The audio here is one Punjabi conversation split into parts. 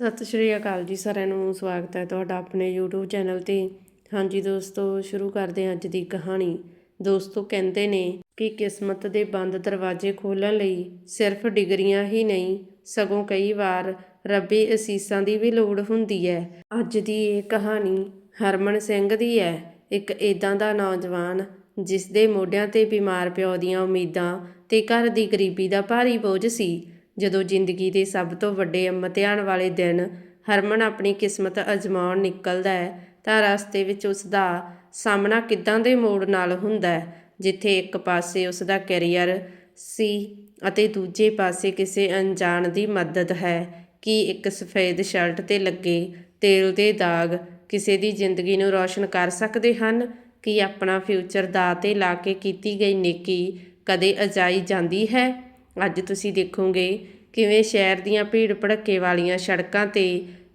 ਸਤਿ ਸ਼੍ਰੀ ਅਕਾਲ ਜੀ ਸਾਰਿਆਂ ਨੂੰ, ਸਵਾਗਤ ਹੈ ਤੁਹਾਡਾ ਆਪਣੇ YouTube ਚੈਨਲ ਤੇ। ਹਾਂਜੀ ਦੋਸਤੋ, ਸ਼ੁਰੂ ਕਰਦੇ ਹਾਂ ਅੱਜ ਦੀ ਕਹਾਣੀ। ਦੋਸਤੋ, ਕਹਿੰਦੇ ਨੇ ਕਿ ਕਿਸਮਤ ਦੇ ਬੰਦ ਦਰਵਾਜ਼ੇ ਖੋਲ੍ਹਣ ਲਈ ਸਿਰਫ ਡਿਗਰੀਆਂ ਹੀ ਨਹੀਂ, ਸਗੋਂ ਕਈ ਵਾਰ ਰੱਬੀ ਅਸੀਸਾਂ ਦੀ ਵੀ ਲੋੜ ਹੁੰਦੀ ਹੈ। ਅੱਜ ਦੀ ਇਹ ਕਹਾਣੀ ਹਰਮਨ ਸਿੰਘ ਦੀ ਹੈ, ਇੱਕ ਇਦਾਂ ਦਾ ਨੌਜਵਾਨ ਜਿਸ ਦੇ ਮੋਢਿਆਂ ਤੇ ਬਿਮਾਰ ਪਿਓ ਦੀਆਂ ਉਮੀਦਾਂ ਤੇ ਘਰ ਦੀ ਗਰੀਬੀ ਦਾ ਭਾਰੀ ਬੋਝ ਸੀ। ਜਦੋਂ ਜ਼ਿੰਦਗੀ ਦੇ ਸਭ ਤੋਂ ਵੱਡੇ ਅਮਤਿਆਨ ਵਾਲੇ ਦਿਨ ਹਰਮਨ ਆਪਣੀ ਕਿਸਮਤ ਅਜ਼ਮਾਉਣ ਨਿਕਲਦਾ ਹੈ, ਤਾਂ ਰਸਤੇ ਵਿੱਚ ਉਸ ਦਾ ਸਾਹਮਣਾ ਕਿੱਦਾਂ ਦੇ ਮੋੜ ਨਾਲ ਹੁੰਦਾ ਹੈ, ਜਿੱਥੇ ਇੱਕ ਪਾਸੇ ਉਸ ਦਾ ਕੈਰੀਅਰ ਸੀ ਅਤੇ ਦੂਜੇ ਪਾਸੇ ਕਿਸੇ ਅਣਜਾਣ ਦੀ ਮਦਦ ਹੈ, ਕਿ ਇੱਕ ਸਫੈਦ ਸ਼ਰਟ ਤੇ ਲੱਗੇ ਤੇਲ ਦੇ ਦਾਗ ਕਿਸੇ ਦੀ ਜ਼ਿੰਦਗੀ ਨੂੰ ਰੌਸ਼ਨ ਕਰ ਸਕਦੇ ਹਨ, ਕਿ ਆਪਣਾ ਫਿਊਚਰ ਦਾ ਤੇ ਲਾ ਕੇ ਕੀਤੀ ਗਈ ਨੇਕੀ ਕਦੇ ਅਜਾਈ ਜਾਂਦੀ ਹੈ? ਅੱਜ ਤੁਸੀਂ ਦੇਖੋਗੇ ਕਿਵੇਂ ਸ਼ਹਿਰ ਦੀਆਂ ਭੀੜ ਭੜੱਕੇ ਵਾਲੀਆਂ ਸੜਕਾਂ ਤੇ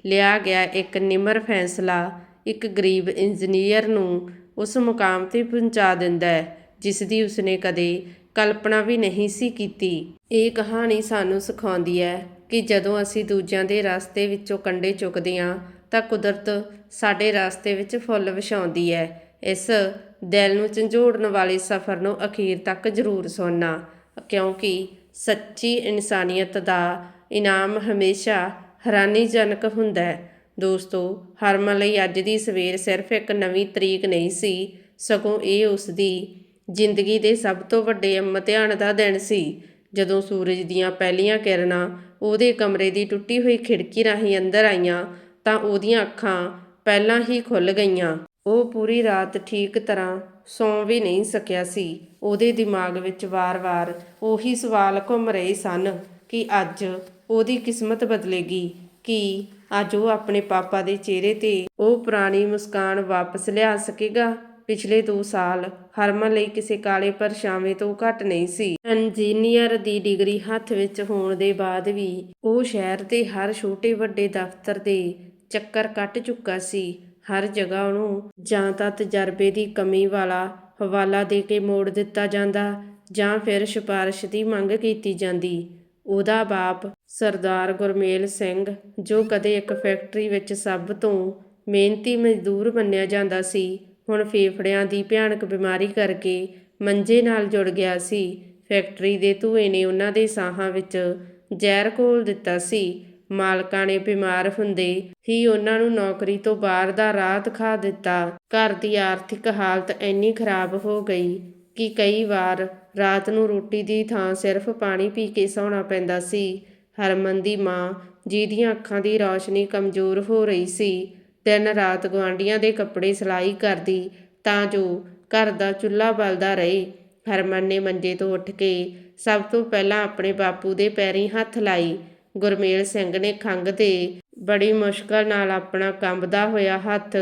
ਲਿਆ ਗਿਆ ਇੱਕ ਨਿਮਰ ਫੈਸਲਾ। ਇੱਕ ਗਰੀਬ ਇੰਜੀਨੀਅਰ ਨੂੰ ਉਸ ਮੁਕਾਮ ਤੇ ਪਹੁੰਚਾ ਦਿੰਦਾ ਹੈ ਜਿਸ ਦੀ ਉਸਨੇ ਕਦੇ ਕਲਪਨਾ ਵੀ ਨਹੀਂ ਸੀ ਕੀਤੀ। ਇਹ ਕਹਾਣੀ ਸਾਨੂੰ ਸਿਖਾਉਂਦੀ ਹੈ ਕਿ ਜਦੋਂ ਅਸੀਂ ਦੂਜਿਆਂ ਦੇ ਰਸਤੇ ਵਿੱਚੋਂ ਕੰਡੇ ਚੁੱਕਦੇ ਹਾਂ, ਤਾਂ ਕੁਦਰਤ ਸਾਡੇ ਰਸਤੇ ਵਿੱਚ ਫੁੱਲ ਵਿਛਾਉਂਦੀ ਹੈ। ਇਸ ਦਿਲ ਨੂੰ ਝੰਜੋੜਨ ਵਾਲੇ ਸਫ਼ਰ ਨੂੰ ਅਖੀਰ ਤੱਕ ਜ਼ਰੂਰ ਸੁਣਨਾ, ਕਿਉਂਕਿ ਸੱਚੀ ਇਨਸਾਨੀਅਤ ਦਾ ਇਨਾਮ ਹਮੇਸ਼ਾ ਹੈਰਾਨੀਜਨਕ ਹੁੰਦਾ ਹੈ। ਦੋਸਤੋ, ਹਰਮਨ ਲਈ ਅੱਜ ਦੀ ਸਵੇਰ ਸਿਰਫ ਇੱਕ ਨਵੀਂ ਤਰੀਕ ਨਹੀਂ ਸੀ, ਸਗੋਂ ਇਹ ਉਸ ਦੀ ਜ਼ਿੰਦਗੀ ਦੇ ਸਭ ਤੋਂ ਵੱਡੇ ਇਮਤਿਹਾਨ ਦਾ ਦਿਨ ਸੀ। ਜਦੋਂ ਸੂਰਜ ਦੀਆਂ ਪਹਿਲੀਆਂ ਕਿਰਨਾਂ ਉਹਦੇ ਕਮਰੇ ਦੀ ਟੁੱਟੀ ਹੋਈ ਖਿੜਕੀ ਰਾਹੀਂ ਅੰਦਰ ਆਈਆਂ, ਤਾਂ ਉਹਦੀਆਂ ਅੱਖਾਂ ਪਹਿਲਾਂ ਹੀ ਖੁੱਲ ਗਈਆਂ। ਉਹ ਪੂਰੀ ਰਾਤ ਠੀਕ ਤਰ੍ਹਾਂ ਸੌਂ ਵੀ ਨਹੀਂ ਸਕਿਆ ਸੀ। ਉਹਦੇ ਦਿਮਾਗ ਵਿੱਚ ਵਾਰ-ਵਾਰ ਉਹੀ ਸਵਾਲ ਘੁੰਮ ਰਹੇ ਸਨ ਕਿ ਅੱਜ ਉਹਦੀ ਕਿਸਮਤ ਬਦਲੇਗੀ ਕਿ ਅੱਜ ਉਹ ਆਪਣੇ ਪਾਪਾ ਦੇ ਚਿਹਰੇ ਤੇ ਉਹ ਪੁਰਾਣੀ ਮੁਸਕਾਨ ਵਾਪਸ ਲਿਆ ਸਕੇਗਾ। ਪਿਛਲੇ 2 ਸਾਲ ਹਰਮਨ ਲਈ ਕਿਸੇ ਕਾਲੇ ਪਰਛਾਵੇਂ ਤੋਂ ਘੱਟ ਨਹੀਂ ਸੀ। ਇੰਜੀਨੀਅਰ ਦੀ ਡਿਗਰੀ ਹੱਥ ਵਿੱਚ ਹੋਣ ਦੇ ਬਾਅਦ ਵੀ ਉਹ ਸ਼ਹਿਰ ਦੇ ਹਰ ਛੋਟੇ ਵੱਡੇ ਦਫ਼ਤਰ ਦੇ ਚੱਕਰ ਕੱਟ ਚੁੱਕਾ ਸੀ। ਹਰ ਜਗ੍ਹਾ ਉਹਨੂੰ ਜਾਂ ਤਾਂ ਤਜਰਬੇ ਦੀ ਕਮੀ ਵਾਲਾ ਹਵਾਲਾ ਦੇ ਕੇ ਮੋੜ ਦਿੱਤਾ ਜਾਂਦਾ ਜਾਂ ਫਿਰ ਸਿਫਾਰਿਸ਼ ਦੀ ਮੰਗ ਕੀਤੀ ਜਾਂਦੀ। ਉਹਦਾ ਬਾਪ ਸਰਦਾਰ ਗੁਰਮੇਲ ਸਿੰਘ, ਜੋ ਕਦੇ ਇੱਕ ਫੈਕਟਰੀ ਵਿੱਚ ਸਭ ਤੋਂ ਮਿਹਨਤੀ ਮਜ਼ਦੂਰ ਮੰਨਿਆ ਜਾਂਦਾ ਸੀ, ਹੁਣ ਫੇਫੜਿਆਂ ਦੀ ਭਿਆਨਕ ਬਿਮਾਰੀ ਕਰਕੇ ਮੰਜੇ ਨਾਲ ਜੁੜ ਗਿਆ ਸੀ। ਫੈਕਟਰੀ ਦੇ ਧੂਏ ਨੇ ਉਹਨਾਂ ਦੇ ਸਾਹਾਂ ਵਿੱਚ ਜ਼ਹਿਰ ਘੋਲ ਦਿੱਤਾ ਸੀ। ਮਾਲਕਾਂ ਨੇ ਬਿਮਾਰ ਹੁੰਦੇ ਹੀ ਉਹਨਾਂ ਨੂੰ ਨੌਕਰੀ ਤੋਂ ਬਾਹਰ ਦਾ ਰਾਹ ਦਿਖਾ ਦਿੱਤਾ। ਘਰ ਦੀ ਆਰਥਿਕ ਹਾਲਤ ਇੰਨੀ ਖਰਾਬ ਹੋ ਗਈ ਕਿ ਕਈ ਵਾਰ ਰਾਤ ਨੂੰ ਰੋਟੀ ਦੀ ਥਾਂ ਸਿਰਫ ਪਾਣੀ ਪੀ ਕੇ ਸੌਣਾ ਪੈਂਦਾ ਸੀ। ਹਰਮਨ ਦੀ ਮਾਂ, ਜਿਹਦੀਆਂ ਅੱਖਾਂ ਦੀ ਰੌਸ਼ਨੀ ਕਮਜ਼ੋਰ ਹੋ ਰਹੀ ਸੀ, ਦਿਨ ਰਾਤ ਗੁਆਂਢੀਆਂ ਦੇ ਕੱਪੜੇ ਸਿਲਾਈ ਕਰਦੀ ਤਾਂ ਜੋ ਘਰ ਦਾ ਚੁੱਲ੍ਹਾ ਬਲਦਾ ਰਹੇ। ਹਰਮਨ ਨੇ ਮੰਜੇ ਤੋਂ ਉੱਠ ਕੇ ਸਭ ਤੋਂ ਪਹਿਲਾਂ ਆਪਣੇ ਬਾਪੂ ਦੇ ਪੈਰੀਂ ਹੱਥ ਲਾਈ। ਗੁਰਮੇਲ ਸਿੰਘ ਨੇ ਖੰਗ ਤੇ ਬੜੀ ਮੁਸ਼ਕਲ ਨਾਲ ਆਪਣਾ ਕੰਬਦਾ ਹੋਇਆ ਹੱਥ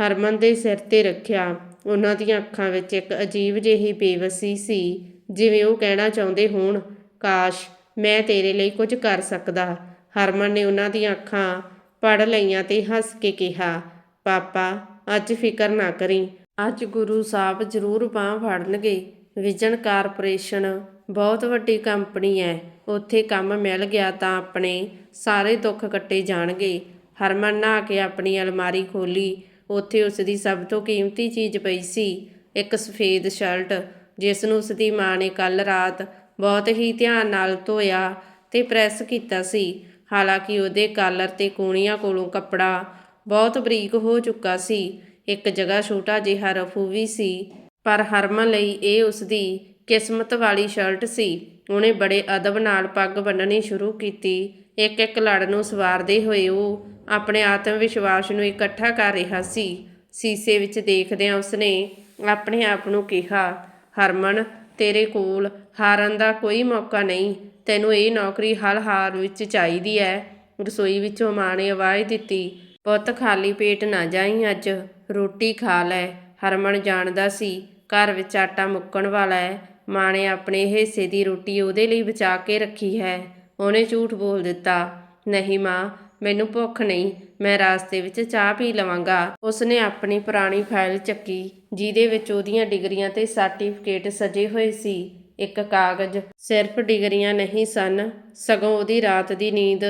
ਹਰਮਨ ਦੇ ਸਿਰ ਤੇ ਰੱਖਿਆ। ਉਹਨਾਂ ਦੀਆਂ ਅੱਖਾਂ ਵਿੱਚ ਇੱਕ ਅਜੀਬ ਜਿਹੀ ਬੇਵਸੀ ਸੀ। ਜਿਵੇਂ ਉਹ ਕਹਿਣਾ ਚਾਹੁੰਦੇ ਹੋਣ, ਕਾਸ਼ ਮੈਂ ਤੇਰੇ ਲਈ ਕੁਝ ਕਰ ਸਕਦਾ। ਹਰਮਨ ਨੇ ਉਹਨਾਂ ਦੀਆਂ ਅੱਖਾਂ ਪੜ ਲਈਆਂ ਤੇ ਹੱਸ ਕੇ ਕਿਹਾ, ਪਾਪਾ, ਅੱਜ ਫਿਕਰ ਨਾ ਕਰੀ। ਅੱਜ ਗੁਰੂ ਸਾਹਿਬ ਜ਼ਰੂਰ ਬਾਹ ਫੜਨਗੇ। ਵਿਜਨ ਕਾਰਪੋਰੇਸ਼ਨ ਬਹੁਤ ਵੱਡੀ ਕੰਪਨੀ ਹੈ। ਉੱਥੇ ਕੰਮ ਮਿਲ ਗਿਆ ਤਾਂ ਆਪਣੇ ਸਾਰੇ ਦੁੱਖ ਕੱਟੇ ਜਾਣਗੇ। ਹਰਮਨ ਨਹਾ ਕੇ ਆਪਣੀ ਅਲਮਾਰੀ ਖੋਲੀ ਉੱਥੇ ਉਸ ਦੀ ਸਭ ਤੋਂ ਕੀਮਤੀ ਚੀਜ਼ ਪਈ ਸੀ, ਇੱਕ ਸਫੇਦ ਸ਼ਰਟ, ਜਿਸ ਨੂੰ ਉਸ ਦੀ ਮਾਂ ਨੇ ਕੱਲ ਰਾਤ ਬਹੁਤ ਹੀ ਧਿਆਨ ਨਾਲ ਧੋਇਆ ਤੇ ਪ੍ਰੈਸ ਕੀਤਾ ਸੀ। ਹਾਲਾਂਕਿ ਉਹਦੇ ਕਾਲਰ ਤੇ ਕੂਣੀਆਂ ਕੋਲੋਂ ਕੱਪੜਾ ਬਹੁਤ ਬਰੀਕ ਹੋ ਚੁੱਕਾ ਸੀ। ਇੱਕ ਜਗ੍ਹਾ ਛੋਟਾ ਜਿਹਾ ਰਫੂ ਵੀ ਸੀ, ਪਰ ਹਰਮਨ ਲਈ ਇਹ ਉਸ ਦੀ ਕਿਸਮਤ ਵਾਲੀ ਸ਼ਰਟ ਸੀ। ਉਹਨੇ ਬੜੇ ਅਦਬ ਨਾਲ ਪੱਗ ਬੰਨਣੀ ਸ਼ੁਰੂ ਕੀਤੀ। ਇੱਕ ਇੱਕ ਲੜ ਨੂੰ ਸਵਾਰਦੇ ਹੋਏ ਉਹ ਆਪਣੇ ਆਤਮ ਵਿਸ਼ਵਾਸ ਨੂੰ ਇਕੱਠਾ ਕਰ ਰਿਹਾ ਸੀ। ਸੀਸੇ ਵਿੱਚ ਦੇਖਦਿਆਂ ਉਸਨੇ ਆਪਣੇ ਆਪ ਨੂੰ ਕਿਹਾ, ਹਰਮਨ, ਤੇਰੇ ਕੋਲ ਹਾਰਨ ਦਾ ਕੋਈ ਮੌਕਾ ਨਹੀਂ। ਤੈਨੂੰ ਇਹ ਨੌਕਰੀ ਹਲ ਹਾਰ ਵਿੱਚ ਚਾਹੀਦੀ ਹੈ ਰਸੋਈ ਵਿੱਚੋਂ ਮਾਂ ਨੇ ਆਵਾਜ਼ ਦਿੱਤੀ, ਪੁੱਤ, ਖਾਲੀ ਪੇਟ ਨਾ ਜਾਈਂ ਅੱਜ। ਰੋਟੀ ਖਾ ਲੈ। ਹਰਮਨ ਜਾਣਦਾ ਸੀ, ਘਰ ਵਿੱਚ ਆਟਾ ਮੁੱਕਣ ਵਾਲਾ ਹੈ ਮਾਂ ਨੇ ਆਪਣੇ ਹਿੱਸੇ ਦੀ ਰੋਟੀ ਉਹਦੇ ਲਈ ਬਚਾ ਕੇ ਰੱਖੀ ਹੈ। ਉਹਨੇ ਝੂਠ ਬੋਲ ਦਿੱਤਾ। ਨਹੀਂ ਮਾਂ, ਮੈਨੂੰ ਭੁੱਖ ਨਹੀਂ। ਮੈਂ ਰਾਸਤੇ ਵਿੱਚ ਚਾਹ ਪੀ ਲਵਾਂਗਾ। ਉਸਨੇ ਆਪਣੀ ਪੁਰਾਣੀ ਫਾਈਲ ਚੱਕੀ, ਜਿਹਦੇ ਵਿੱਚ ਉਹਦੀਆਂ ਡਿਗਰੀਆਂ ਤੇ ਸਰਟੀਫਿਕੇਟ ਸਜੇ ਹੋਏ ਸੀ। ਇੱਕ ਕਾਗਜ਼, ਸਿਰਫ ਡਿਗਰੀਆਂ ਨਹੀਂ ਸਨ, ਸਗੋਂ ਉਹਦੀ ਰਾਤ ਦੀ ਨੀਂਦ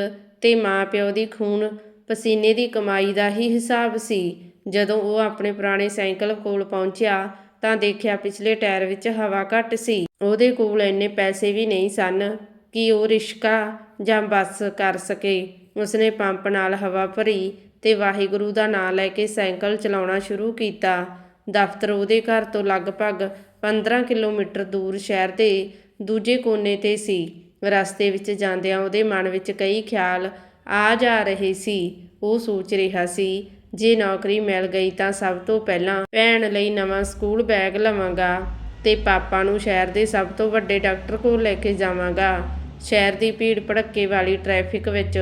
ਤੇ ਮਾਂ-ਪਿਓ ਦੀ ਖੂਨ, ਪਸੀਨੇ ਦੀ ਕਮਾਈ ਦਾ ਹੀ ਹਿਸਾਬ ਸੀ। ਜਦੋਂ ਉਹ ਆਪਣੇ ਪੁਰਾਣੇ ਸਾਈਕਲ ਕੋਲ ਪਹੁੰਚਿਆ ਤਾਂ ਦੇਖਿਆ ਪਿਛਲੇ ਟਾਇਰ ਵਿੱਚ ਹਵਾ ਘੱਟ ਸੀ। ਉਹਦੇ ਕੋਲ ਇੰਨੇ ਪੈਸੇ ਵੀ ਨਹੀਂ ਸਨ ਕਿ ਉਹ ਰਿਸ਼ਕਾ ਜਾਂ ਬੱਸ ਕਰ ਸਕੇ। ਉਸਨੇ ਪੰਪ ਨਾਲ ਹਵਾ ਭਰੀ ਤੇ ਵਾਹਿਗੁਰੂ ਦਾ ਨਾਮ ਲੈ ਕੇ ਸਾਈਕਲ ਚਲਾਉਣਾ ਸ਼ੁਰੂ ਕੀਤਾ। ਦਫ਼ਤਰ ਉਹਦੇ ਘਰ ਤੋਂ ਲਗਭਗ 15 ਕਿਲੋਮੀਟਰ ਦੂਰ ਸ਼ਹਿਰ ਦੇ ਦੂਜੇ ਕੋਨੇ ਤੇ ਸੀ। ਰਸਤੇ ਵਿੱਚ ਜਾਂਦਿਆਂ ਉਹਦੇ ਮਨ ਵਿੱਚ ਕਈ ਖਿਆਲ ਆ ਜਾ ਰਹੇ ਸੀ। ਉਹ ਸੋਚ ਰਿਹਾ ਸੀ ਜੇ ਨੌਕਰੀ ਮਿਲ ਗਈ ਤਾਂ ਸਭ ਤੋਂ ਪਹਿਲਾਂ ਭੈਣ ਲਈ ਨਵਾਂ ਸਕੂਲ ਬੈਗ ਲਵਾਂਗਾ ਤੇ ਪਾਪਾ ਨੂੰ ਸ਼ਹਿਰ ਦੇ ਸਭ ਤੋਂ ਵੱਡੇ ਡਾਕਟਰ ਕੋਲ ਲੈ ਕੇ ਜਾਵਾਂਗਾ। ਸ਼ਹਿਰ ਦੀ ਭੀੜ ਭੜੱਕੇ ਵਾਲੀ ਟ੍ਰੈਫਿਕ ਵਿੱਚ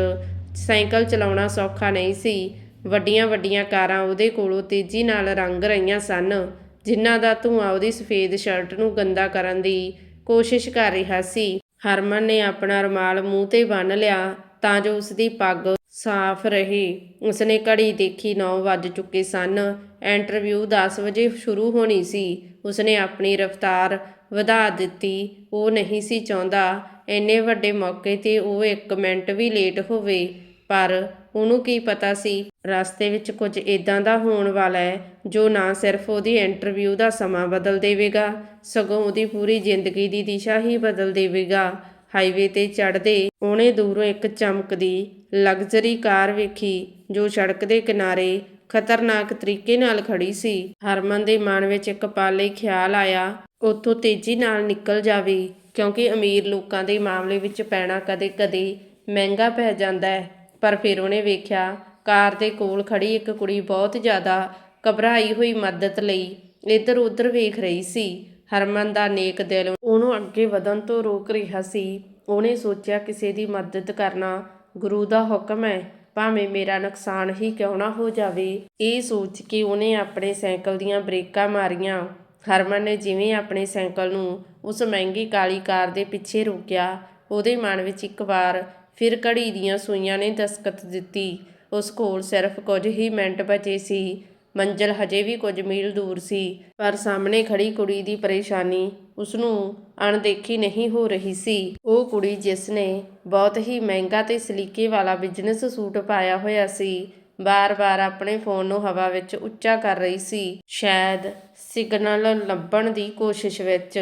ਸਾਈਕਲ ਚਲਾਉਣਾ ਸੌਖਾ ਨਹੀਂ ਸੀ। ਵੱਡੀਆਂ ਵੱਡੀਆਂ ਕਾਰਾਂ ਉਹਦੇ ਕੋਲੋਂ ਤੇਜ਼ੀ ਨਾਲ ਰੰਗ ਰਹੀਆਂ ਸਨ, ਜਿਨ੍ਹਾਂ ਦਾ ਧੂੰਆਂ ਉਹਦੀ ਸਫੇਦ ਸ਼ਰਟ ਨੂੰ ਗੰਦਾ ਕਰਨ ਦੀ ਕੋਸ਼ਿਸ਼ ਕਰ ਰਿਹਾ ਸੀ। ਹਰਮਨ ਨੇ ਆਪਣਾ ਰੁਮਾਲ ਮੂੰਹ ਤੇ ਬੰਨ੍ਹ ਲਿਆ ਤਾਂ ਜੋ ਉਸਦੀ ਪੱਗ ਸਾਫ਼ ਰਹੇ। ਉਸਨੇ ਘੜੀ ਦੇਖੀ 9 ਵੱਜ ਚੁੱਕੇ ਸਨ। ਇੰਟਰਵਿਊ 10 ਵਜੇ ਸ਼ੁਰੂ ਹੋਣੀ ਸੀ। ਉਸਨੇ ਆਪਣੀ ਰਫ਼ਤਾਰ ਵਧਾ ਦਿੱਤੀ। ਉਹ ਨਹੀਂ ਸੀ ਚਾਹੁੰਦਾ। ਇੰਨੇ ਵੱਡੇ ਮੌਕੇ ਤੇ ਉਹ ਇੱਕ ਮਿੰਟ ਵੀ ਲੇਟ ਹੋਵੇ। ਪਰ ਉਹਨੂੰ ਕੀ ਪਤਾ ਸੀ? ਰਸਤੇ ਵਿੱਚ ਕੁਝ ਇਦਾਂ ਦਾ ਹੋਣ ਵਾਲਾ ਹੈ, ਜੋ ਨਾ ਸਿਰਫ ਉਹਦੀ ਇੰਟਰਵਿਊ ਦਾ ਸਮਾਂ ਬਦਲ ਦੇਵੇਗਾ, ਸਗੋਂ ਉਹਦੀ ਪੂਰੀ ਜ਼ਿੰਦਗੀ ਦੀ ਦਿਸ਼ਾ ਹੀ ਬਦਲ ਦੇਵੇਗਾ। ਹਾਈਵੇ ਤੇ ਚੜ੍ਹਦੇ ਉਹਨੇ ਦੂਰੋਂ ਇੱਕ ਚਮਕਦੀ ਲਗਜ਼ਰੀ ਕਾਰ ਵੇਖੀ, ਜੋ ਸੜਕ ਦੇ ਕਿਨਾਰੇ ਖਤਰਨਾਕ ਤਰੀਕੇ ਨਾਲ ਖੜੀ ਸੀ। ਹਰਮਨ ਦੇ ਮਨ ਵਿੱਚ ਇੱਕ ਪਾਲੇ ਖਿਆਲ ਆਇਆ, ਉੱਥੋਂ ਤੇਜ਼ੀ ਨਾਲ ਨਿਕਲ ਜਾਵੇ, ਕਿਉਂਕਿ ਅਮੀਰ ਲੋਕਾਂ ਦੇ ਮਾਮਲੇ ਵਿੱਚ ਪੈਣਾ ਕਦੇ-ਕਦੇ ਮਹਿੰਗਾ ਪੈ ਜਾਂਦਾ ਹੈ। ਪਰ ਫਿਰ ਉਹਨੇ ਵੇਖਿਆ, ਕਾਰ ਦੇ ਕੋਲ ਖੜੀ ਇੱਕ ਕੁੜੀ ਬਹੁਤ ਜ਼ਿਆਦਾ ਘਬਰਾਈ ਹੋਈ ਮਦਦ ਲਈ ਇੱਧਰ ਉੱਧਰ ਵੇਖ ਰਹੀ ਸੀ। ਹਰਮਨ ਦਾ ਨੇਕ ਦਿਲ ਉਹਨੂੰ ਅੱਗੇ ਵਧਣ ਤੋਂ ਰੋਕ ਰਿਹਾ ਸੀ। ਉਹਨੇ ਸੋਚਿਆ, ਕਿਸੇ ਦੀ ਮਦਦ ਕਰਨਾ ਗੁਰੂ ਦਾ ਹੁਕਮ ਹੈ, ਭਾਵੇਂ ਮੇਰਾ ਨੁਕਸਾਨ ਹੀ ਕਿਉਂ ਨਾ ਹੋ ਜਾਵੇ। ਇਹ ਸੋਚ ਕੇ ਉਹਨੇ ਆਪਣੇ ਸਾਈਕਲ ਦੀਆਂ ਬ੍ਰੇਕਾਂ ਮਾਰੀਆਂ। ਹਰਮਨ ਨੇ ਜਿਵੇਂ ਆਪਣੇ ਸਾਈਕਲ ਨੂੰ ਉਸ ਮਹਿੰਗੀ ਕਾਲੀ ਕਾਰ ਦੇ ਪਿੱਛੇ ਰੋਕਿਆ, ਉਹਦੇ ਮਨ ਵਿੱਚ ਇੱਕ ਵਾਰ ਫਿਰ ਘੜੀ ਦੀਆਂ ਸੂਈਆਂ ਨੇ ਦਸਕਤ ਦਿੱਤੀ। ਉਸ ਕੋਲ ਸਿਰਫ ਕੁਝ ਹੀ ਮਿੰਟ ਬਚੇ ਸੀ। ਮੰਜ਼ਲ ਹਜੇ ਵੀ ਕੁਝ ਮੀਲ ਦੂਰ ਸੀ, ਪਰ ਸਾਹਮਣੇ ਖੜੀ ਕੁੜੀ ਦੀ ਪਰੇਸ਼ਾਨੀ ਉਸ ਨੂੰ ਅਣਦੇਖੀ ਨਹੀਂ ਹੋ ਰਹੀ ਸੀ। ਉਹ ਕੁੜੀ ਜਿਸ ਨੇ ਬਹੁਤ ਹੀ ਮਹਿੰਗਾ ਤੇ ਸਲੀਕੇ ਵਾਲਾ ਬਿਜ਼ਨਸ ਸੂਟ ਪਾਇਆ ਹੋਇਆ ਸੀ, ਬਾਰ-ਬਾਰ ਆਪਣੇ ਫੋਨ ਨੂੰ ਹਵਾ ਵਿੱਚ ਉੱਚਾ ਕਰ ਰਹੀ ਸੀ, ਸ਼ਾਇਦ ਸਿਗਨਲ ਲੱਭਣ ਦੀ ਕੋਸ਼ਿਸ਼ ਵਿੱਚ।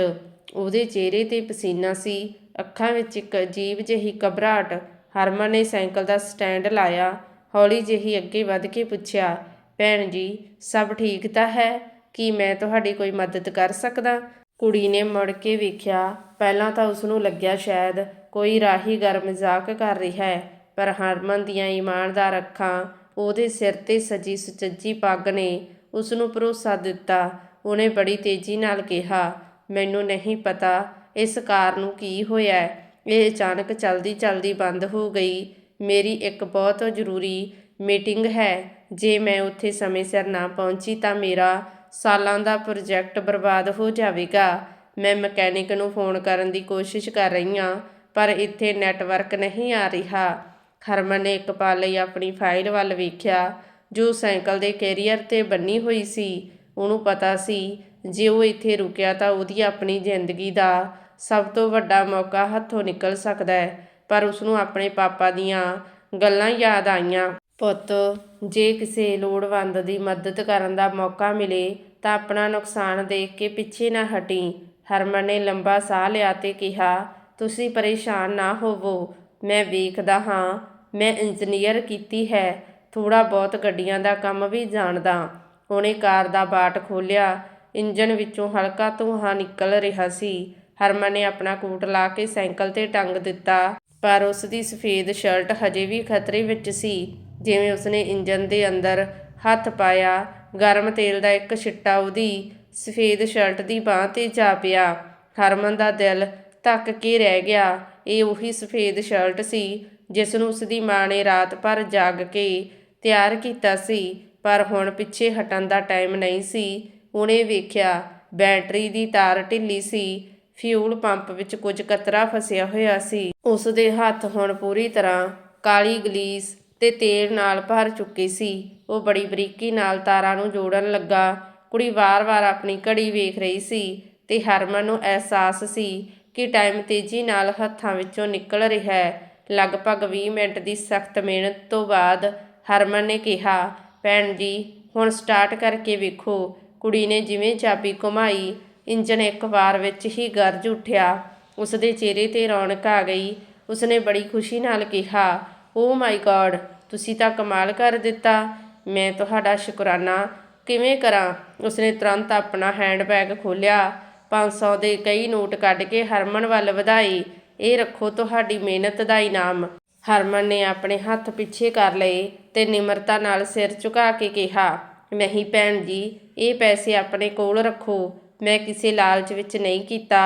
ਉਹਦੇ ਚਿਹਰੇ ਤੇ ਪਸੀਨਾ ਸੀ, ਅੱਖਾਂ ਵਿੱਚ ਇੱਕ ਅਜੀਬ ਜਿਹੀ ਘਬਰਾਹਟ। ਹਰਮਨ ਨੇ ਸਾਈਕਲ ਦਾ ਸਟੈਂਡ ਲਾਇਆ, ਹੌਲੀ ਜਿਹੀ ਅੱਗੇ ਵੱਧ ਕੇ ਪੁੱਛਿਆ ਭੈਣ ਜੀ, ਸਭ ਠੀਕ ਤਾਂ ਹੈ? ਕੀ ਮੈਂ ਤੁਹਾਡੀ ਕੋਈ ਮਦਦ ਕਰ ਸਕਦਾ? ਕੁੜੀ ਨੇ ਮੁੜ ਕੇ ਵੇਖਿਆ, ਪਹਿਲਾਂ ਤਾਂ ਉਸ ਨੂੰ ਲੱਗਿਆ ਸ਼ਾਇਦ ਕੋਈ ਰਾਹੀ ਗਰ ਮਜ਼ਾਕ ਕਰ ਰਿਹਾ ਹੈ, ਪਰ ਹਰਮਨ ਦੀਆਂ ਇਮਾਨਦਾਰ ਅੱਖਾਂ, ਉਹਦੇ ਸਿਰ ਤੇ ਸਜੀ ਸੁਚੱਜੀ ਪੱਗ ਨੇ ਉਸ ਨੂੰ ਭਰੋਸਾ ਦਿੱਤਾ। ਉਹਨੇ ਬੜੀ ਤੇਜ਼ੀ ਨਾਲ ਕਿਹਾ, ਮੈਨੂੰ ਨਹੀਂ ਪਤਾ ਇਸ ਕਾਰ ਨੂੰ ਕੀ ਹੋਇਆ ਇਹ ਅਚਾਨਕ ਚਲਦੀ ਚਲਦੀ ਬੰਦ ਹੋ ਗਈ। ਮੇਰੀ ਇੱਕ ਬਹੁਤ ਜ਼ਰੂਰੀ ਮੀਟਿੰਗ ਹੈ। ਜੇ ਮੈਂ ਉੱਥੇ ਸਮੇਂ ਸਿਰ ਨਾ ਪਹੁੰਚੀ ਤਾਂ ਮੇਰਾ ਸਾਲਾਂ ਦਾ ਪ੍ਰੋਜੈਕਟ ਬਰਬਾਦ ਹੋ ਜਾਵੇਗਾ। ਮੈਂ ਮਕੈਨਿਕ ਨੂੰ ਫੋਨ ਕਰਨ ਦੀ ਕੋਸ਼ਿਸ਼ ਕਰ ਰਹੀ ਹਾਂ, ਪਰ ਇੱਥੇ ਨੈਟਵਰਕ ਨਹੀਂ ਆ ਰਿਹਾ। ਹਰਮਨ ਨੇ ਇੱਕ ਪਲ ਲਈ ਆਪਣੀ ਫਾਈਲ ਵੱਲ ਵੇਖਿਆ, ਜੋ ਸਾਈਕਲ ਦੇ ਕੈਰੀਅਰ ਤੇ ਬੰਨੀ ਹੋਈ ਸੀ। ਉਹਨੂੰ ਪਤਾ ਸੀ, ਜੇ ਉਹ ਇੱਥੇ ਰੁਕਿਆ ਤਾਂ ਉਹਦੀ ਆਪਣੀ ਜ਼ਿੰਦਗੀ ਦਾ ਸਭ ਤੋਂ ਵੱਡਾ ਮੌਕਾ ਹੱਥੋਂ ਨਿਕਲ ਸਕਦਾ ਹੈ, ਪਰ ਉਸ ਨੂੰ ਆਪਣੇ ਪਾਪਾ ਦੀਆਂ ਗੱਲਾਂ ਯਾਦ ਆਈਆਂ। ਪੁੱਤ, ਜੇ ਕਿਸੇ ਲੋੜਵੰਦ ਦੀ ਮਦਦ ਕਰਨ ਦਾ ਮੌਕਾ ਮਿਲੇ ਤਾਂ ਆਪਣਾ ਨੁਕਸਾਨ ਦੇਖ ਕੇ ਪਿੱਛੇ ਨਾ ਹਟੀ। ਹਰਮਨ ਨੇ ਲੰਬਾ ਸਾਹ ਲਿਆ ਤੇ ਕਿਹਾ, ਤੁਸੀਂ ਪਰੇਸ਼ਾਨ ਨਾ ਹੋਵੋ। ਮੈਂ ਵੇਖਦਾ ਹਾਂ। ਮੈਂ ਇੰਜੀਨੀਅਰ ਕੀਤੀ ਹੈ। ਥੋੜਾ ਬਹੁਤ ਗੱਡੀਆਂ ਦਾ ਕੰਮ ਵੀ ਜਾਣਦਾ। ਉਹਨੇ ਕਾਰ ਦਾ ਬਾਟ ਖੋਲ੍ਹਿਆ। ਇੰਜਨ ਵਿੱਚੋਂ ਹਲਕਾ ਧੂੰਆਂ ਨਿਕਲ ਰਿਹਾ ਸੀ। ਹਰਮਨ ਨੇ ਆਪਣਾ ਕੋਟ ਲਾ ਕੇ ਸਾਈਕਲ ਤੇ ਟੰਗ ਦਿੱਤਾ, ਪਰ ਉਸ ਦੀ ਸਫੇਦ ਸ਼ਰਟ ਹਜੇ ਵੀ ਖਤਰੇ ਵਿੱਚ ਸੀ। ਜਿਵੇਂ ਉਸਨੇ ਇੰਜਨ ਦੇ ਅੰਦਰ ਹੱਥ ਪਾਇਆ, ਗਰਮ ਤੇਲ ਦਾ ਇੱਕ ਛਿੱਟਾ ਉਹਦੀ ਸਫੇਦ ਸ਼ਰਟ ਦੀ ਬਾਹ ਤੇ ਜਾ ਪਿਆ ਹਰਮਨ ਦਾ ਦਿਲ ਧੱਕ ਕੇ ਰਹਿ ਗਿਆ। ਇਹ ਉਹੀ ਸਫੇਦ ਸ਼ਰਟ ਸੀ ਜਿਸ ਨੂੰ ਉਸਦੀ ਮਾਂ ਨੇ ਰਾਤ ਭਰ ਜਾਗ ਕੇ ਤਿਆਰ ਕੀਤਾ ਸੀ, ਪਰ ਹੁਣ ਪਿੱਛੇ ਹਟਣ ਦਾ ਟਾਈਮ ਨਹੀਂ ਸੀ। ਉਹਨੇ ਵੇਖਿਆ, ਬੈਟਰੀ ਦੀ ਤਾਰ ਢਿੱਲੀ ਸੀ, ਫਿਊਲ ਪੰਪ ਵਿੱਚ ਕੁਝ ਕਤਰਾ ਫਸਿਆ ਹੋਇਆ ਸੀ। ਉਸ ਦੇ ਹੱਥ ਹੁਣ ਪੂਰੀ ਤਰ੍ਹਾਂ ਕਾਲੀ ਗਲੀਸ ਤੇ ਤੇਲ ਨਾਲ ਭਰ ਚੁੱਕੀ ਸੀ। ਉਹ ਬੜੀ ਬਰੀਕੀ ਨਾਲ ਤਾਰਾਂ ਨੂੰ ਜੋੜਨ ਲੱਗਾ। ਕੁੜੀ ਵਾਰ-ਵਾਰ ਆਪਣੀ ਘੜੀ ਵੇਖ ਰਹੀ ਸੀ ਤੇ ਹਰਮਨ ਨੂੰ ਅਹਿਸਾਸ ਸੀ ਕਿ ਟਾਈਮ ਤੇਜ਼ੀ ਨਾਲ ਹੱਥਾਂ ਵਿੱਚੋਂ ਨਿਕਲ ਰਿਹਾ ਹੈ। ਲਗਭਗ 20 ਮਿੰਟ ਦੀ ਸਖਤ ਮਿਹਨਤ ਤੋਂ ਬਾਅਦ ਹਰਮਨ ਨੇ ਕਿਹਾ, ਭੈਣ ਜੀ, ਹੁਣ ਸਟਾਰਟ ਕਰਕੇ ਵੇਖੋ। ਕੁੜੀ ਨੇ ਜਿਵੇਂ ਚਾਬੀ ਘੁਮਾਈ ਇੰਜਨ ਇੱਕ ਵਾਰ ਵਿੱਚ ਹੀ ਗਰਜ ਉੱਠਿਆ। ਉਸਦੇ ਚਿਹਰੇ ਤੇ ਰੌਣਕ ਆ ਗਈ। ਉਸਨੇ ਬੜੀ ਖੁਸ਼ੀ ਨਾਲ ਕਿਹਾ, ਓ ਮਾਈ ਗॉड ਤੁਸੀਂ ਤਾਂ ਕਮਾਲ ਕਰ ਦਿੱਤਾ। ਮੈਂ ਤੁਹਾਡਾ ਸ਼ੁਕਰਾਨਾ। ਕਿਵੇਂ ਕਰਾਂ? ਉਸਨੇ ਤੁਰੰਤ ਆਪਣਾ ਹੈਂਡਬੈਗ ਖੋਲ੍ਹਿਆ। 500 ਦੇ ਕਈ ਨੋਟ ਕੱਢ ਕੇ ਹਰਮਨ ਵੱਲ ਵਧਾਈ। ਇਹ ਰੱਖੋ ਤੁਹਾਡੀ ਮਿਹਨਤ ਦਾ ਇਨਾਮ। ਹਰਮਨ ਨੇ ਆਪਣੇ ਹੱਥ ਪਿੱਛੇ ਕਰ ਲਏ ਤੇ ਨਿਮਰਤਾ ਨਾਲ ਸਿਰ ਝੁਕਾ ਕੇ ਕਿਹਾ, ਨਹੀਂ ਭੈਣ ਜੀ, ਇਹ ਪੈਸੇ ਆਪਣੇ ਕੋਲ ਰੱਖੋ। ਮੈਂ ਕਿਸੇ ਲਾਲਚ ਵਿੱਚ ਨਹੀਂ ਕੀਤਾ।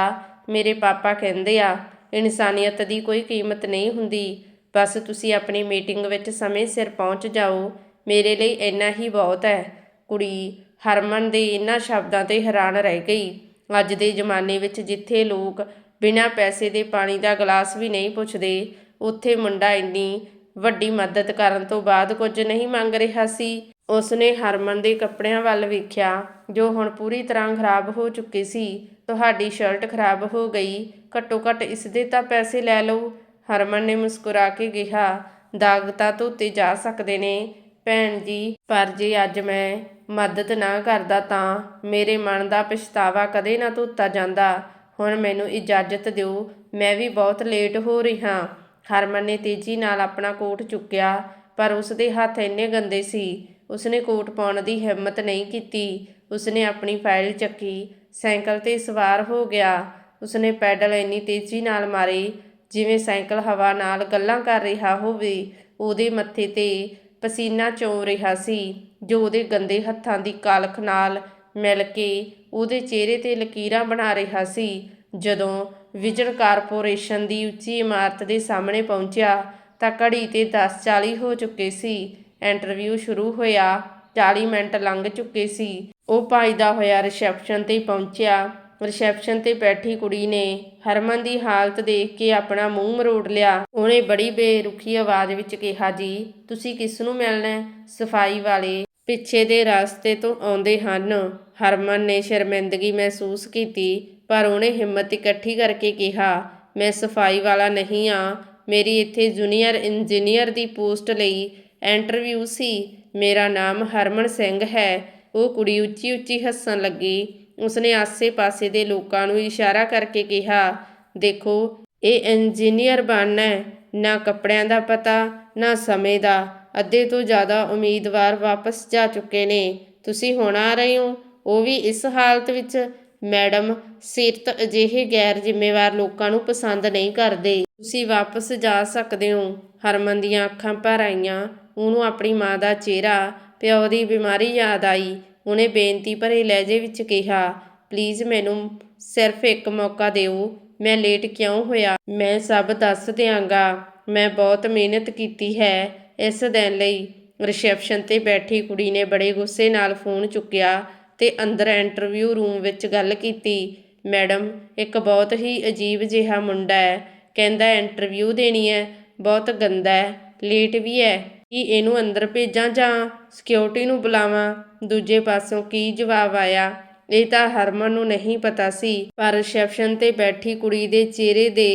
ਮੇਰੇ ਪਾਪਾ ਕਹਿੰਦੇ ਆ, ਇਨਸਾਨੀਅਤ ਦੀ ਕੋਈ ਕੀਮਤ ਨਹੀਂ ਹੁੰਦੀ। ਬਸ ਤੁਸੀਂ ਆਪਣੀ ਮੀਟਿੰਗ ਵਿੱਚ ਸਮੇਂ ਸਿਰ ਪਹੁੰਚ ਜਾਓ। ਮੇਰੇ ਲਈ ਇੰਨਾ ਹੀ ਬਹੁਤ ਹੈ। ਕੁੜੀ ਹਰਮਨ ਦੇ ਇਹਨਾਂ ਸ਼ਬਦਾਂ ਤੇ ਹੈਰਾਨ ਰਹਿ ਗਈ। ਅੱਜ ਦੇ ਜ਼ਮਾਨੇ ਵਿੱਚ ਜਿੱਥੇ ਲੋਕ ਬਿਨਾਂ ਪੈਸੇ ਦੇ ਪਾਣੀ ਦਾ ਗਲਾਸ ਵੀ ਨਹੀਂ ਪੁੱਛਦੇ, ਉੱਥੇ ਮੁੰਡਾ ਇੰਨੀ ਵੱਡੀ ਮਦਦ ਕਰਨ ਤੋਂ ਬਾਅਦ ਕੁਝ ਨਹੀਂ ਮੰਗ ਰਿਹਾ ਸੀ। ਉਸਨੇ ਹਰਮਨ ਦੇ ਕੱਪੜਿਆਂ ਵੱਲ ਵੇਖਿਆ, ਜੋ ਹੁਣ ਪੂਰੀ ਤਰ੍ਹਾਂ ਖਰਾਬ ਹੋ ਚੁੱਕੇ ਸੀ। ਤੁਹਾਡੀ ਸ਼ਰਟ ਖਰਾਬ ਹੋ ਗਈ। ਘੱਟੋ ਘੱਟ ਇਸ ਦੇ ਤਾਂ ਪੈਸੇ ਲੈ ਲਓ। ਹਰਮਨ ਨੇ ਮੁਸਕਰਾ ਕੇ ਕਿਹਾ, ਦਾਗ ਤਾਂ ਧੋਤੇ ਜਾ ਸਕਦੇ ਨੇ, ਭੈਣ ਜੀ, ਪਰ ਜੇ ਅੱਜ ਮੈਂ ਮਦਦ ਨਾ ਕਰਦਾ ਤਾਂ ਮੇਰੇ ਮਨ ਦਾ ਪਛਤਾਵਾ ਕਦੇ ਨਾ ਧੋਤਾ ਜਾਂਦਾ। ਹੁਣ ਮੈਨੂੰ ਇਜਾਜ਼ਤ ਦਿਓ, ਮੈਂ ਵੀ ਬਹੁਤ ਲੇਟ ਹੋ ਰਿਹਾ। ਹਰਮਨ ਨੇ ਤੇਜ਼ੀ ਨਾਲ ਆਪਣਾ ਕੋਟ ਚੁੱਕਿਆ, ਪਰ ਉਸਦੇ ਹੱਥ ਇੰਨੇ ਗੰਦੇ ਸੀ। ਉਸਨੇ ਕੋਟ ਪਾਉਣ ਦੀ ਹਿੰਮਤ ਨਹੀਂ ਕੀਤੀ। ਉਸਨੇ ਆਪਣੀ ਫਾਈਲ ਚੱਕੀ, ਸਾਈਕਲ ਤੇ ਸਵਾਰ ਹੋ ਗਿਆ। ਉਸਨੇ ਪੈਡਲ ਇੰਨੀ ਤੇਜ਼ੀ ਨਾਲ ਮਾਰੇ ਜਿਵੇਂ ਸਾਈਕਲ ਹਵਾ ਨਾਲ ਗੱਲਾਂ ਕਰ ਰਿਹਾ ਹੋਵੇ, ਉਹਦੇ ਮੱਥੇ ਤੇ ਪਸੀਨਾ ਚੋਂ ਰਿਹਾ ਸੀ, ਜੋ ਉਹਦੇ ਗੰਦੇ ਹੱਥਾਂ ਦੀ ਕਾਲਖ ਨਾਲ ਮਿਲ ਕੇ ਉਹਦੇ ਚਿਹਰੇ ਤੇ ਲਕੀਰਾਂ ਬਣਾ ਰਿਹਾ ਸੀ। ਜਦੋਂ ਵਿਜਨ ਕਾਰਪੋਰੇਸ਼ਨ ਦੀ ਉੱਚੀ ਇਮਾਰਤ ਦੇ ਸਾਹਮਣੇ ਪਹੁੰਚਿਆ, ਤਾਂ ਘੜੀ ਤੇ 10:40 ਹੋ ਚੁੱਕੇ ਸੀ। ਇੰਟਰਵਿਊ ਸ਼ੁਰੂ ਹੋਇਆ 40 ਮਿੰਟ ਲੰਘ ਚੁੱਕੇ ਸੀ। ਉਹ ਭੱਜਦਾ ਹੋਇਆ ਰਿਸੈਪਸ਼ਨ ਤੇ ਪਹੁੰਚਿਆ। ਰਿਸੈਪਸ਼ਨ ਤੇ ਬੈਠੀ ਕੁੜੀ ਨੇ ਹਰਮਨ ਦੀ ਹਾਲਤ ਦੇਖ ਕੇ ਆਪਣਾ ਮੂੰਹ ਮਰੋੜ ਲਿਆ। ਉਹਨੇ ਬੜੀ ਬੇਰੁਖੀ ਆਵਾਜ਼ ਵਿੱਚ ਕਿਹਾ, ਜੀ, ਤੁਸੀਂ ਕਿਸ ਨੂੰ ਮਿਲਣਾ ਸਫ਼ਾਈ ਵਾਲੇ ਪਿੱਛੇ ਦੇ ਰਸਤੇ ਤੋਂ ਆਉਂਦੇ ਹਨ। ਹਰਮਨ ਨੇ ਸ਼ਰਮਿੰਦਗੀ ਮਹਿਸੂਸ ਕੀਤੀ, ਪਰ ਉਹਨੇ ਹਿੰਮਤ ਇਕੱਠੀ ਕਰਕੇ ਕਿਹਾ, ਮੈਂ ਸਫ਼ਾਈ ਵਾਲਾ ਨਹੀਂ ਆ। ਮੇਰੀ ਇੱਥੇ ਜੂਨੀਅਰ ਇੰਜੀਨੀਅਰ ਦੀ ਪੋਸਟ ਲਈ ਇੰਟਰਵਿਊ ਸੀ। ਮੇਰਾ ਨਾਮ ਹਰਮਨ ਸਿੰਘ ਹੈ। ਉਹ ਕੁੜੀ ਉੱਚੀ ਉੱਚੀ ਹੱਸਣ ਲੱਗੀ। ਉਸਨੇ ਆਸੇ-ਪਾਸੇ ਦੇ ਲੋਕਾਂ ਨੂੰ ਇਸ਼ਾਰਾ ਕਰਕੇ ਕਿਹਾ, ਦੇਖੋ, ਇਹ ਇੰਜੀਨੀਅਰ ਬਣਨਾ ਨਾ ਕੱਪੜਿਆਂ ਦਾ ਪਤਾ, ਨਾ ਸਮੇਂ ਦਾ। ਅੱਧੇ ਤੋਂ ਜ਼ਿਆਦਾ ਉਮੀਦਵਾਰ ਵਾਪਸ ਜਾ ਚੁੱਕੇ ਨੇ। ਤੁਸੀਂ ਹੁਣ ਆ ਰਹੇ ਹੋ। ਉਹ ਵੀ ਇਸ ਹਾਲਤ ਵਿੱਚ, ਮੈਡਮ ਸਿਰਤ ਅਜਿਹੇ ਗੈਰ ਜ਼ਿੰਮੇਵਾਰ ਲੋਕਾਂ ਨੂੰ ਪਸੰਦ ਨਹੀਂ ਕਰਦੇ। ਤੁਸੀਂ ਵਾਪਸ ਜਾ ਸਕਦੇ ਹੋ। ਹਰਮਨ ਦੀਆਂ ਅੱਖਾਂ ਭਰ ਆਈਆਂ। ਉਹਨੂੰ ਆਪਣੀ ਮਾਂ ਦਾ ਚਿਹਰਾ, ਪਿਓ ਦੀ ਬਿਮਾਰੀ ਯਾਦ ਆਈ। ਉਹਨੇ ਬੇਨਤੀ ਭਰੇ ਲਹਿਜੇ ਵਿੱਚ ਕਿਹਾ, ਪਲੀਜ਼ ਮੈਨੂੰ ਸਿਰਫ ਇੱਕ ਮੌਕਾ ਦਿਓ, ਮੈਂ ਲੇਟ ਕਿਉਂ ਹੋਇਆ? ਮੈਂ ਸਭ ਦੱਸ ਦਿਆਂਗਾ। ਮੈਂ ਬਹੁਤ ਮਿਹਨਤ ਕੀਤੀ ਹੈ। ਇਸ ਦਿਨ ਲਈ ਰਿਸੈਪਸ਼ਨ ਤੇ ਬੈਠੀ ਕੁੜੀ ਨੇ ਬੜੇ ਗੁੱਸੇ ਨਾਲ ਫੋਨ ਚੁੱਕਿਆ ਤੇ ਅੰਦਰ ਇੰਟਰਵਿਊ ਰੂਮ ਵਿੱਚ ਗੱਲ ਕੀਤੀ। ਮੈਡਮ, ਇੱਕ ਬਹੁਤ ਹੀ ਅਜੀਬ ਜਿਹਾ ਮੁੰਡਾ ਹੈ। ਕਹਿੰਦਾ, ਇੰਟਰਵਿਊ ਦੇਣੀ ਹੈ। ਬਹੁਤ ਗੰਦਾ ਹੈ। ਲੇਟ ਵੀ ਹੈ। ਕੀ ਇਹਨੂੰ ਅੰਦਰ ਭੇਜਾਂ ਜਾਂ ਸਿਕਿਉਰਿਟੀ ਨੂੰ ਬੁਲਾਵਾਂ? ਦੂਜੇ ਪਾਸੋਂ ਕੀ ਜਵਾਬ ਆਇਆ? ਇਹ ਤਾਂ ਹਰਮਨ ਨੂੰ ਨਹੀਂ ਪਤਾ ਸੀ, ਪਰ ਰਿਸੈਪਸ਼ਨ ਤੇ ਬੈਠੀ ਕੁੜੀ ਦੇ ਚਿਹਰੇ ਦੇ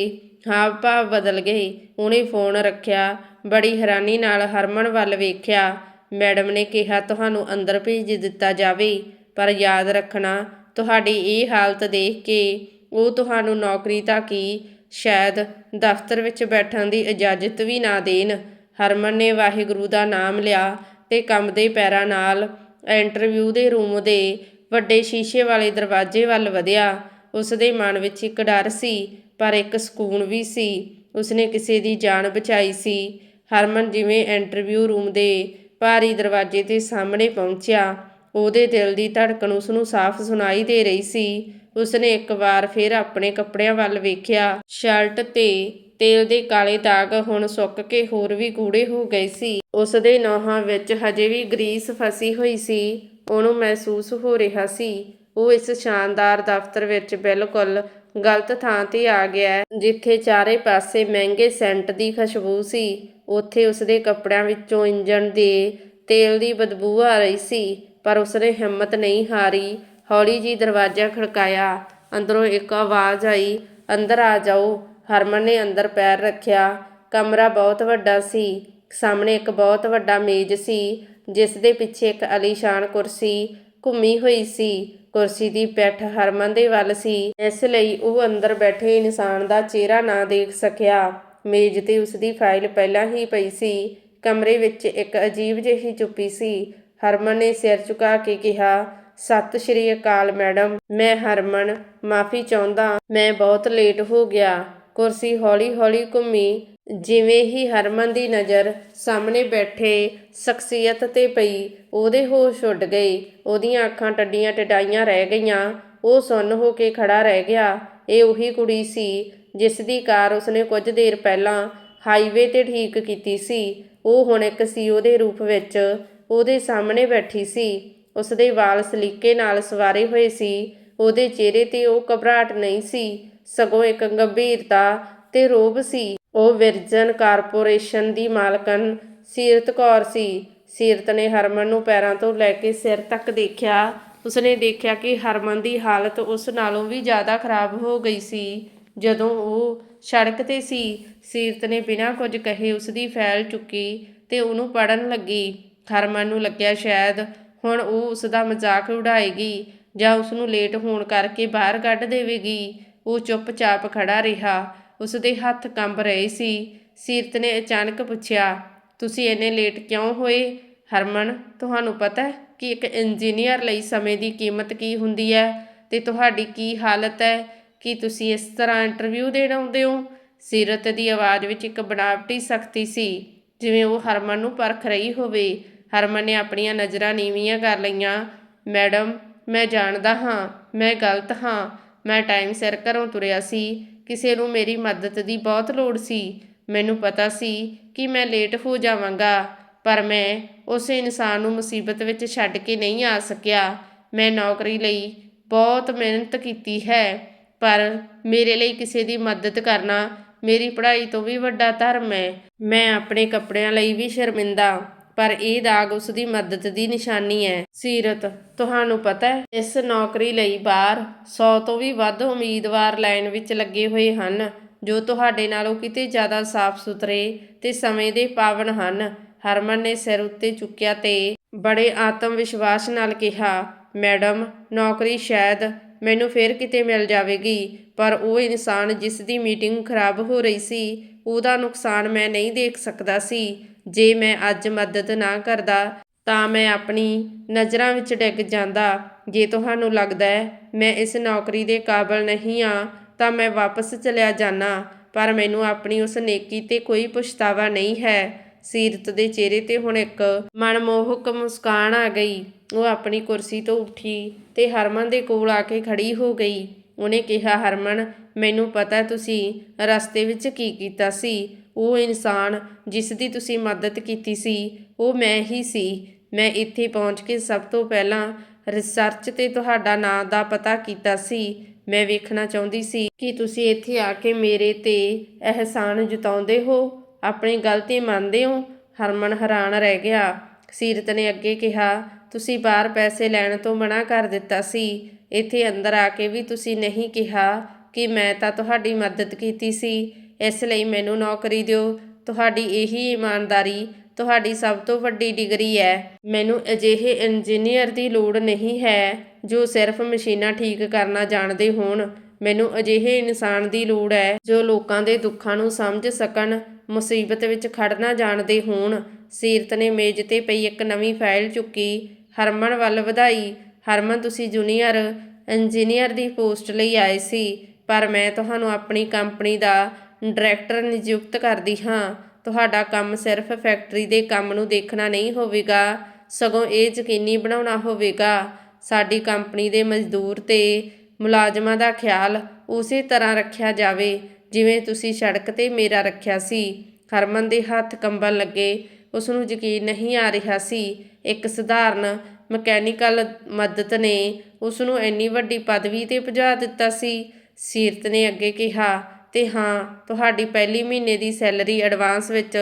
ਹਾਵ ਭਾਵ ਬਦਲ ਗਏ। ਉਹਨੇ ਫੋਨ ਰੱਖਿਆ। ਬੜੀ ਹੈਰਾਨੀ ਨਾਲ ਹਰਮਨ ਵੱਲ ਵੇਖਿਆ। ਮੈਡਮ ਨੇ ਕਿਹਾ, ਤੁਹਾਨੂੰ ਅੰਦਰ ਭੇਜ ਦਿੱਤਾ ਜਾਵੇ, ਪਰ ਯਾਦ ਰੱਖਣਾ, ਤੁਹਾਡੀ ਇਹ ਹਾਲਤ ਦੇਖ ਕੇ ਉਹ ਤੁਹਾਨੂੰ ਨੌਕਰੀ ਤਾਂ ਕੀ, ਸ਼ਾਇਦ ਦਫ਼ਤਰ ਵਿੱਚ ਬੈਠਣ ਦੀ ਇਜਾਜ਼ਤ ਵੀ ਨਾ ਦੇਣ। ਹਰਮਨ ਨੇ ਵਾਹਿਗੁਰੂ ਦਾ ਨਾਮ ਲਿਆ ਤੇ ਕੰਬਦੇ ਪੈਰਾਂ ਨਾਲ ਇੰਟਰਵਿਊ ਦੇ ਰੂਮ ਦੇ ਵੱਡੇ ਸ਼ੀਸ਼ੇ ਵਾਲੇ ਦਰਵਾਜ਼ੇ ਵੱਲ ਵਧਿਆ। ਉਸ ਦੇ ਮਨ ਵਿੱਚ ਇੱਕ ਡਰ ਸੀ, ਪਰ ਇੱਕ ਸਕੂਨ ਵੀ ਸੀ। ਉਸਨੇ ਕਿਸੇ ਦੀ ਜਾਨ ਬਚਾਈ ਸੀ। ਹਰਮਨ ਜਿਵੇਂ ਇੰਟਰਵਿਊ ਰੂਮ ਦੇ ਭਾਰੀ ਦਰਵਾਜ਼ੇ ਦੇ ਸਾਹਮਣੇ ਪਹੁੰਚਿਆ, ਉਹਦੇ ਦਿਲ ਦੀ ਧੜਕਣ ਉਸ ਨੂੰ ਸਾਫ਼ ਸੁਣਾਈ ਦੇ ਰਹੀ ਸੀ। ਉਸਨੇ ਇੱਕ ਵਾਰ ਫਿਰ ਆਪਣੇ ਕੱਪੜਿਆਂ ਵੱਲ ਵੇਖਿਆ। ਸ਼ਰਟ ਤੇ ਤੇਲ ਦੇ ਕਾਲੇ ਦਾਗ ਹੁਣ ਸੁੱਕ ਕੇ ਹੋਰ ਵੀ ਗੂੜੇ ਹੋ ਗਏ ਸੀ। ਉਸ ਦੇ ਨੋਹਾਂ ਵਿੱਚ ਹਜੇ ਵੀ ਗਰੀਸ ਫਸੀ ਹੋਈ ਸੀ। ਉਹਨੂੰ ਮਹਿਸੂਸ ਹੋ ਰਿਹਾ ਸੀ। ਉਹ ਇਸ ਸ਼ਾਨਦਾਰ ਦਫ਼ਤਰ ਵਿੱਚ ਬਿਲਕੁਲ ਗਲਤ ਥਾਂ ਤੇ ਆ ਗਿਆ ਜਿੱਥੇ ਚਾਰੇ ਪਾਸੇ ਮਹਿੰਗੇ ਸੈਂਟ ਦੀ ਖੁਸ਼ਬੂ ਸੀ। ਉੱਥੇ ਉਸਦੇ ਕੱਪੜਿਆਂ ਵਿੱਚੋਂ ਇੰਜਣ ਦੇ ਤੇਲ ਦੀ ਬਦਬੂ ਆ ਰਹੀ ਸੀ, ਪਰ ਉਸਨੇ ਹਿੰਮਤ ਨਹੀਂ ਹਾਰੀ। ਹੌਲੀ ਜੀ ਦਰਵਾਜ਼ਾ ਖੜਕਾਇਆ। ਅੰਦਰੋਂ ਇੱਕ ਆਵਾਜ਼ ਆਈ, ਅੰਦਰ ਆ ਜਾਓ। ਹਰਮਨ ਨੇ ਅੰਦਰ ਪੈਰ ਰੱਖਿਆ। ਕਮਰਾ ਬਹੁਤ ਵੱਡਾ ਸੀ। ਸਾਹਮਣੇ ਇੱਕ ਬਹੁਤ ਵੱਡਾ ਮੇਜ਼ ਸੀ, ਜਿਸ ਦੇ ਪਿੱਛੇ ਇੱਕ ਅਲੀਸ਼ਾਨ ਕੁਰਸੀ ਘੁੰਮੀ ਹੋਈ ਸੀ। ਕੁਰਸੀ ਦੀ ਪਿੱਠ ਹਰਮਨ ਦੇ ਵੱਲ ਸੀ। ਇਸ ਲਈ ਉਹ ਅੰਦਰ ਬੈਠੇ ਇਨਸਾਨ ਦਾ ਚਿਹਰਾ ਨਾ ਦੇਖ ਸਕਿਆ। ਮੇਜ਼ ਤੇ ਉਸ ਦੀ ਫਾਈਲ ਪਹਿਲਾਂ ਹੀ ਪਈ ਸੀ। ਕਮਰੇ ਵਿੱਚ ਇੱਕ ਅਜੀਬ ਜਿਹੀ ਚੁੱਪੀ ਸੀ। ਹਰਮਨ ਨੇ ਸਿਰ ਝੁਕਾ ਕੇ ਕਿਹਾ, ਸਤਿ ਸ਼੍ਰੀ ਅਕਾਲ ਮੈਡਮ, ਮੈਂ ਹਰਮਨ, ਮਾਫੀ ਚਾਹੁੰਦਾ। ਮੈਂ ਬਹੁਤ ਲੇਟ ਹੋ ਗਿਆ। ਕੁਰਸੀ ਹੌਲੀ-ਹੌਲੀ ਘੁੰਮੀ, ਜਿਵੇਂ ਹੀ ਹਰਮਨ ਦੀ ਨਜ਼ਰ ਸਾਹਮਣੇ ਬੈਠੇ ਸ਼ਖਸੀਅਤ ਤੇ ਪਈ, ਉਹਦੇ ਹੋਸ਼ ਉੱਡ ਗਏ। ਉਹਦੀਆਂ ਅੱਖਾਂ ਟੱਡੀਆਂ ਟਡਾਈਆਂ ਰਹਿ ਗਈਆਂ। ਉਹ ਸੁੰਨ ਹੋ ਕੇ ਖੜ੍ਹਾ ਰਹਿ ਗਿਆ। ਇਹ ਉਹੀ ਕੁੜੀ ਸੀ, ਜਿਸ ਦੀ ਕਾਰ ਉਸਨੇ ਕੁਝ ਦੇਰ ਪਹਿਲਾਂ ਹਾਈਵੇ ਤੇ ਠੀਕ ਕੀਤੀ ਸੀ। ਉਹ ਹੁਣ ਇੱਕ ਸੀਓ ਦੇ ਰੂਪ ਵਿੱਚ। ਉਹਦੇ ਸਾਹਮਣੇ ਬੈਠੀ ਸੀ। ਉਸਦੇ ਵਾਲ ਸਲੀਕੇ ਨਾਲ ਸਵਾਰੇ ਹੋਏ ਸੀ। ਉਹਦੇ ਚਿਹਰੇ ਤੇ ਉਹ ਘਬਰਾਹਟ ਨਹੀਂ ਸੀ। ਸਗੋਂ ਇੱਕ ਗੰਭੀਰਤਾ ਤੇ ਰੋਬ ਸੀ। ਉਹ ਵਿਰਜਨ ਕਾਰਪੋਰੇਸ਼ਨ ਦੀ ਮਾਲਕਨ ਸੀਰਤ ਕੌਰ ਸੀ। ਸੀਰਤ ਨੇ ਹਰਮਨ ਨੂੰ ਪੈਰਾਂ ਤੋਂ ਲੈ ਕੇ ਸਿਰ ਤੱਕ ਦੇਖਿਆ। ਉਸਨੇ ਦੇਖਿਆ ਕਿ ਹਰਮਨ ਦੀ ਹਾਲਤ ਉਸ ਨਾਲੋਂ ਵੀ ਜ਼ਿਆਦਾ ਖਰਾਬ ਹੋ ਗਈ ਸੀ। ਜਦੋਂ ਉਹ ਸੜਕ ਤੇ ਸੀ, ਸੀਰਤ ਨੇ ਬਿਨਾਂ ਕੁਝ ਕਹੇ ਉਸ ਦੀ ਫੈਲ ਚੁੱਕੀ ਤੇ ਉਹਨੂੰ ਪੜਨ ਲੱਗੀ। ਹਰਮਨ ਨੂੰ ਲੱਗਿਆ ਸ਼ਾਇਦ ਹੁਣ ਉਹ ਉਸ ਦਾ ਮਜ਼ਾਕ ਉਡਾਏਗੀ ਜਾਂ ਉਸ ਨੂੰ ਲੇਟ ਹੋਣ ਕਰਕੇ ਬਾਹਰ ਕੱਢ ਦੇਵੇਗੀ। ਉਹ ਚੁੱਪਚਾਪ ਖੜਾ ਰਿਹਾ। ਉਸ ਦੇ ਹੱਥ ਕੰਬ ਰਹੇ ਸੀ। ਸੀਰਤ ਨੇ ਅਚਾਨਕ ਪੁੱਛਿਆ, ਤੁਸੀਂ ਇੰਨੇ ਲੇਟ ਕਿਉਂ ਹੋਏ? ਹਰਮਨ, ਤੁਹਾਨੂੰ ਪਤਾ ਹੈ ਕਿ ਇੱਕ ਇੰਜੀਨੀਅਰ ਲਈ ਸਮੇਂ ਦੀ ਕੀਮਤ ਕੀ ਹੁੰਦੀ ਹੈ ਤੇ ਤੁਹਾਡੀ ਕੀ ਹਾਲਤ ਹੈ? ਕਿ ਤੁਸੀਂ ਇਸ ਤਰ੍ਹਾਂ ਇੰਟਰਵਿਊ ਦੇਣ ਆਉਂਦੇ ਹੋ? ਸੀਰਤ ਦੀ ਆਵਾਜ਼ ਵਿੱਚ ਇੱਕ ਬਣਾਵਟੀ ਸਖਤੀ ਸੀ, ਜਿਵੇਂ ਉਹ ਹਰਮਨ ਨੂੰ ਪਰਖ ਰਹੀ ਹੋਵੇ। ਹਰਮਨ ਨੇ ਆਪਣੀਆਂ ਨਜ਼ਰਾਂ ਨੀਵੀਆਂ ਕਰ ਲਈਆਂ, ਮੈਡਮ, ਮੈਂ ਜਾਣਦਾ ਹਾਂ, ਮੈਂ ਗਲਤ ਹਾਂ। ਮੈਂ ਟਾਈਮ ਸਿਰ ਘਰੋਂ ਤੁਰਿਆ ਸੀ। ਕਿਸੇ ਨੂੰ ਮੇਰੀ ਮਦਦ ਦੀ ਬਹੁਤ ਲੋੜ ਸੀ। ਮੈਨੂੰ ਪਤਾ ਸੀ ਕਿ ਮੈਂ ਲੇਟ ਹੋ ਜਾਵਾਂਗਾ, ਪਰ ਮੈਂ ਉਸ ਇਨਸਾਨ ਨੂੰ ਮੁਸੀਬਤ ਵਿੱਚ ਛੱਡ ਕੇ ਨਹੀਂ ਆ ਸਕਿਆ। ਮੈਂ ਨੌਕਰੀ ਲਈ ਬਹੁਤ ਮਿਹਨਤ ਕੀਤੀ ਹੈ, ਪਰ ਮੇਰੇ ਲਈ ਕਿਸੇ ਦੀ ਮਦਦ ਕਰਨਾ ਮੇਰੀ ਪੜ੍ਹਾਈ ਤੋਂ ਵੀ ਵੱਡਾ ਧਰਮ ਹੈ। ਮੈਂ ਆਪਣੇ ਕੱਪੜਿਆਂ ਲਈ ਵੀ ਸ਼ਰਮਿੰਦਾ। ਪਰ ਇਹ ਦਾਗ ਉਸ ਦੀ ਮਦਦ ਦੀ ਨਿਸ਼ਾਨੀ ਹੈ। ਸੀਰਤ, ਤੁਹਾਨੂੰ ਪਤਾ ਹੈ, ਇਸ ਨੌਕਰੀ ਲਈ ਬਾਹਰ 100 ਤੋਂ ਵੀ ਵੱਧ ਉਮੀਦਵਾਰ ਲਾਈਨ ਵਿੱਚ ਲੱਗੇ ਹੋਏ ਹਨ, ਜੋ ਤੁਹਾਡੇ ਨਾਲੋਂ ਕਿਤੇ ਜ਼ਿਆਦਾ ਸਾਫ਼ ਸੁਥਰੇ ਤੇ ਸਮੇਂ ਦੇ ਪਾਵਨ ਹਨ। ਹਰਮਨ ਨੇ ਸਿਰ ਉੱਤੇ ਚੁੱਕਿਆ ਤੇ ਬੜੇ ਆਤਮ ਵਿਸ਼ਵਾਸ ਨਾਲ ਕਿਹਾ, ਮੈਡਮ, ਨੌਕਰੀ ਸ਼ਾਇਦ ਮੈਨੂੰ ਫੇਰ ਕਿਤੇ ਮਿਲ ਜਾਵੇਗੀ, ਪਰ ਉਹ ਇਨਸਾਨ ਜਿਸ ਦੀ ਮੀਟਿੰਗ ਖਰਾਬ ਹੋ ਰਹੀ ਸੀ, ਉਹਦਾ ਨੁਕਸਾਨ ਮੈਂ ਨਹੀਂ ਦੇਖ ਸਕਦਾ ਸੀ। ਜੇ ਮੈਂ ਅੱਜ ਮਦਦ ਨਾ ਕਰਦਾ, ਤਾਂ ਮੈਂ ਆਪਣੀ ਨਜ਼ਰਾਂ ਵਿੱਚ ਡਿੱਗ ਜਾਂਦਾ। ਜੇ ਤੁਹਾਨੂੰ ਲੱਗਦਾ ਹੈ ਮੈਂ ਇਸ ਨੌਕਰੀ ਦੇ ਕਾਬਲ ਨਹੀਂ ਆ ਤਾਂ ਮੈਂ ਵਾਪਸ ਚਲਿਆ ਜਾਣਾ ਪਰ ਮੈਨੂੰ ਆਪਣੀ ਉਸ ਨੇਕੀ ਤੇ ਕੋਈ ਪਛਤਾਵਾ ਨਹੀਂ ਹੈ। ਸੀਰਤ ਦੇ ਚਿਹਰੇ ਤੇ ਹੁਣ ਇੱਕ ਮਨਮੋਹਕ ਮੁਸਕਾਨ ਆ ਗਈ। ਉਹ ਆਪਣੀ ਕੁਰਸੀ ਤੋਂ ਉੱਠੀ ਤੇ ਹਰਮਨ ਦੇ ਕੋਲ ਆ ਕੇ ਖੜੀ ਹੋ ਗਈ। ਉਹਨੇ ਕਿਹਾ, ਹਰਮਨ, ਮੈਨੂੰ ਪਤਾ ਤੁਸੀਂ ਰਸਤੇ ਵਿੱਚ ਕੀ ਕੀਤਾ ਸੀ। ਉਹ ਇਨਸਾਨ ਜਿਸ ਦੀ ਤੁਸੀਂ ਮਦਦ ਕੀਤੀ ਸੀ, ਉਹ ਮੈਂ ਹੀ ਸੀ। ਮੈਂ ਇੱਥੇ ਪਹੁੰਚ ਕੇ ਸਭ ਤੋਂ ਪਹਿਲਾਂ ਰਿਸਰਚ ਤੇ ਤੁਹਾਡਾ ਨਾਂ ਦਾ ਪਤਾ ਕੀਤਾ ਸੀ। ਮੈਂ ਵੇਖਣਾ ਚਾਹੁੰਦੀ ਸੀ ਕਿ ਤੁਸੀਂ ਇੱਥੇ ਆ ਕੇ ਮੇਰੇ ਤੇ ਅਹਿਸਾਨ ਜਤਾਉਂਦੇ ਹੋ। ਆਪਣੀ ਗਲਤੀ ਮੰਨਦੇ ਹੋ? ਹਰਮਨ ਹੈਰਾਨ ਰਹਿ ਗਿਆ। ਸੀਰਤ ਨੇ ਅੱਗੇ ਕਿਹਾ, ਤੁਸੀਂ ਬਾਹਰ ਪੈਸੇ ਲੈਣ ਤੋਂ ਮਨਾ ਕਰ ਦਿੱਤਾ ਸੀ। ਇੱਥੇ ਅੰਦਰ ਆ ਕੇ ਵੀ ਤੁਸੀਂ ਨਹੀਂ ਕਿਹਾ ਕਿ ਮੈਂ ਤਾਂ ਤੁਹਾਡੀ ਮਦਦ ਕੀਤੀ ਸੀ। ਇਸ ਲਈ ਮੈਨੂੰ ਨੌਕਰੀ ਦਿਓ। ਤੁਹਾਡੀ ਇਹੀ ਇਮਾਨਦਾਰੀ, ਤੁਹਾਡੀ ਸਭ ਤੋਂ ਵੱਡੀ ਡਿਗਰੀ ਹੈ। ਮੈਨੂੰ ਅਜਿਹੇ ਇੰਜੀਨੀਅਰ ਦੀ ਲੋੜ ਨਹੀਂ ਹੈ ਜੋ ਸਿਰਫ ਮਸ਼ੀਨਾਂ ਠੀਕ ਕਰਨਾ ਜਾਣਦੇ ਹੋਣ। ਮੈਨੂੰ ਅਜਿਹੇ ਇਨਸਾਨ ਦੀ ਲੋੜ ਹੈ ਜੋ ਲੋਕਾਂ ਦੇ ਦੁੱਖਾਂ ਨੂੰ ਸਮਝ ਸਕਣ, ਮੁਸੀਬਤ ਵਿੱਚ ਖੜਨਾ ਜਾਣਦੇ ਹੋਣ। ਸੀਰਤ ਨੇ ਮੇਜ਼ ਤੇ ਪਈ ਇੱਕ ਨਵੀਂ ਫਾਈਲ ਚੁੱਕੀ। ਹਰਮਨ ਵੱਲ ਵਧਾਈ। ਹਰਮਨ, ਤੁਸੀਂ ਜੂਨੀਅਰ। ਇੰਜੀਨੀਅਰ ਦੀ ਪੋਸਟ ਲਈ ਆਏ ਸੀ, ਪਰ ਮੈਂ ਤੁਹਾਨੂੰ ਆਪਣੀ ਕੰਪਨੀ ਦਾ ਡਾਇਰੈਕਟਰ ਨਿਯੁਕਤ ਕਰਦੀ ਹਾਂ। ਤੁਹਾਡਾ ਕੰਮ ਸਿਰਫ ਫੈਕਟਰੀ ਦੇ ਕੰਮ ਨੂੰ ਦੇਖਣਾ ਨਹੀਂ ਹੋਵੇਗਾ। ਸਗੋਂ ਇਹ ਯਕੀਨੀ ਬਣਾਉਣਾ ਹੋਵੇਗਾ, ਸਾਡੀ ਕੰਪਨੀ ਦੇ ਮਜ਼ਦੂਰ ਤੇ ਮੁਲਾਜ਼ਮਾਂ ਦਾ ਖਿਆਲ ਉਸੇ ਤਰ੍ਹਾਂ ਰੱਖਿਆ ਜਾਵੇ, ਜਿਵੇਂ ਤੁਸੀਂ ਸੜਕ ਤੇ ਮੇਰਾ ਰੱਖਿਆ ਸੀ। ਹਰਮਨ ਦੇ ਹੱਥ ਕੰਬਣ ਲੱਗੇ ਉਸ ਨੂੰ ਯਕੀਨ ਨਹੀਂ ਆ ਰਿਹਾ ਸੀ। ਇੱਕ ਸਧਾਰਨ ਮਕੈਨੀਕਲ ਮਦਦ ਨੇ ਉਸ ਨੂੰ ਇੰਨੀ ਵੱਡੀ ਪਦਵੀ ਤੇ ਪਹੁੰਚਾ ਦਿੱਤਾ ਸੀ। ਸੀਰਤ ਨੇ ਅੱਗੇ ਕਿਹਾ ਅਤੇ ਹਾਂ, ਤੁਹਾਡੀ ਪਹਿਲੀ ਮਹੀਨੇ ਦੀ ਸੈਲਰੀ ਐਡਵਾਂਸ ਵਿੱਚ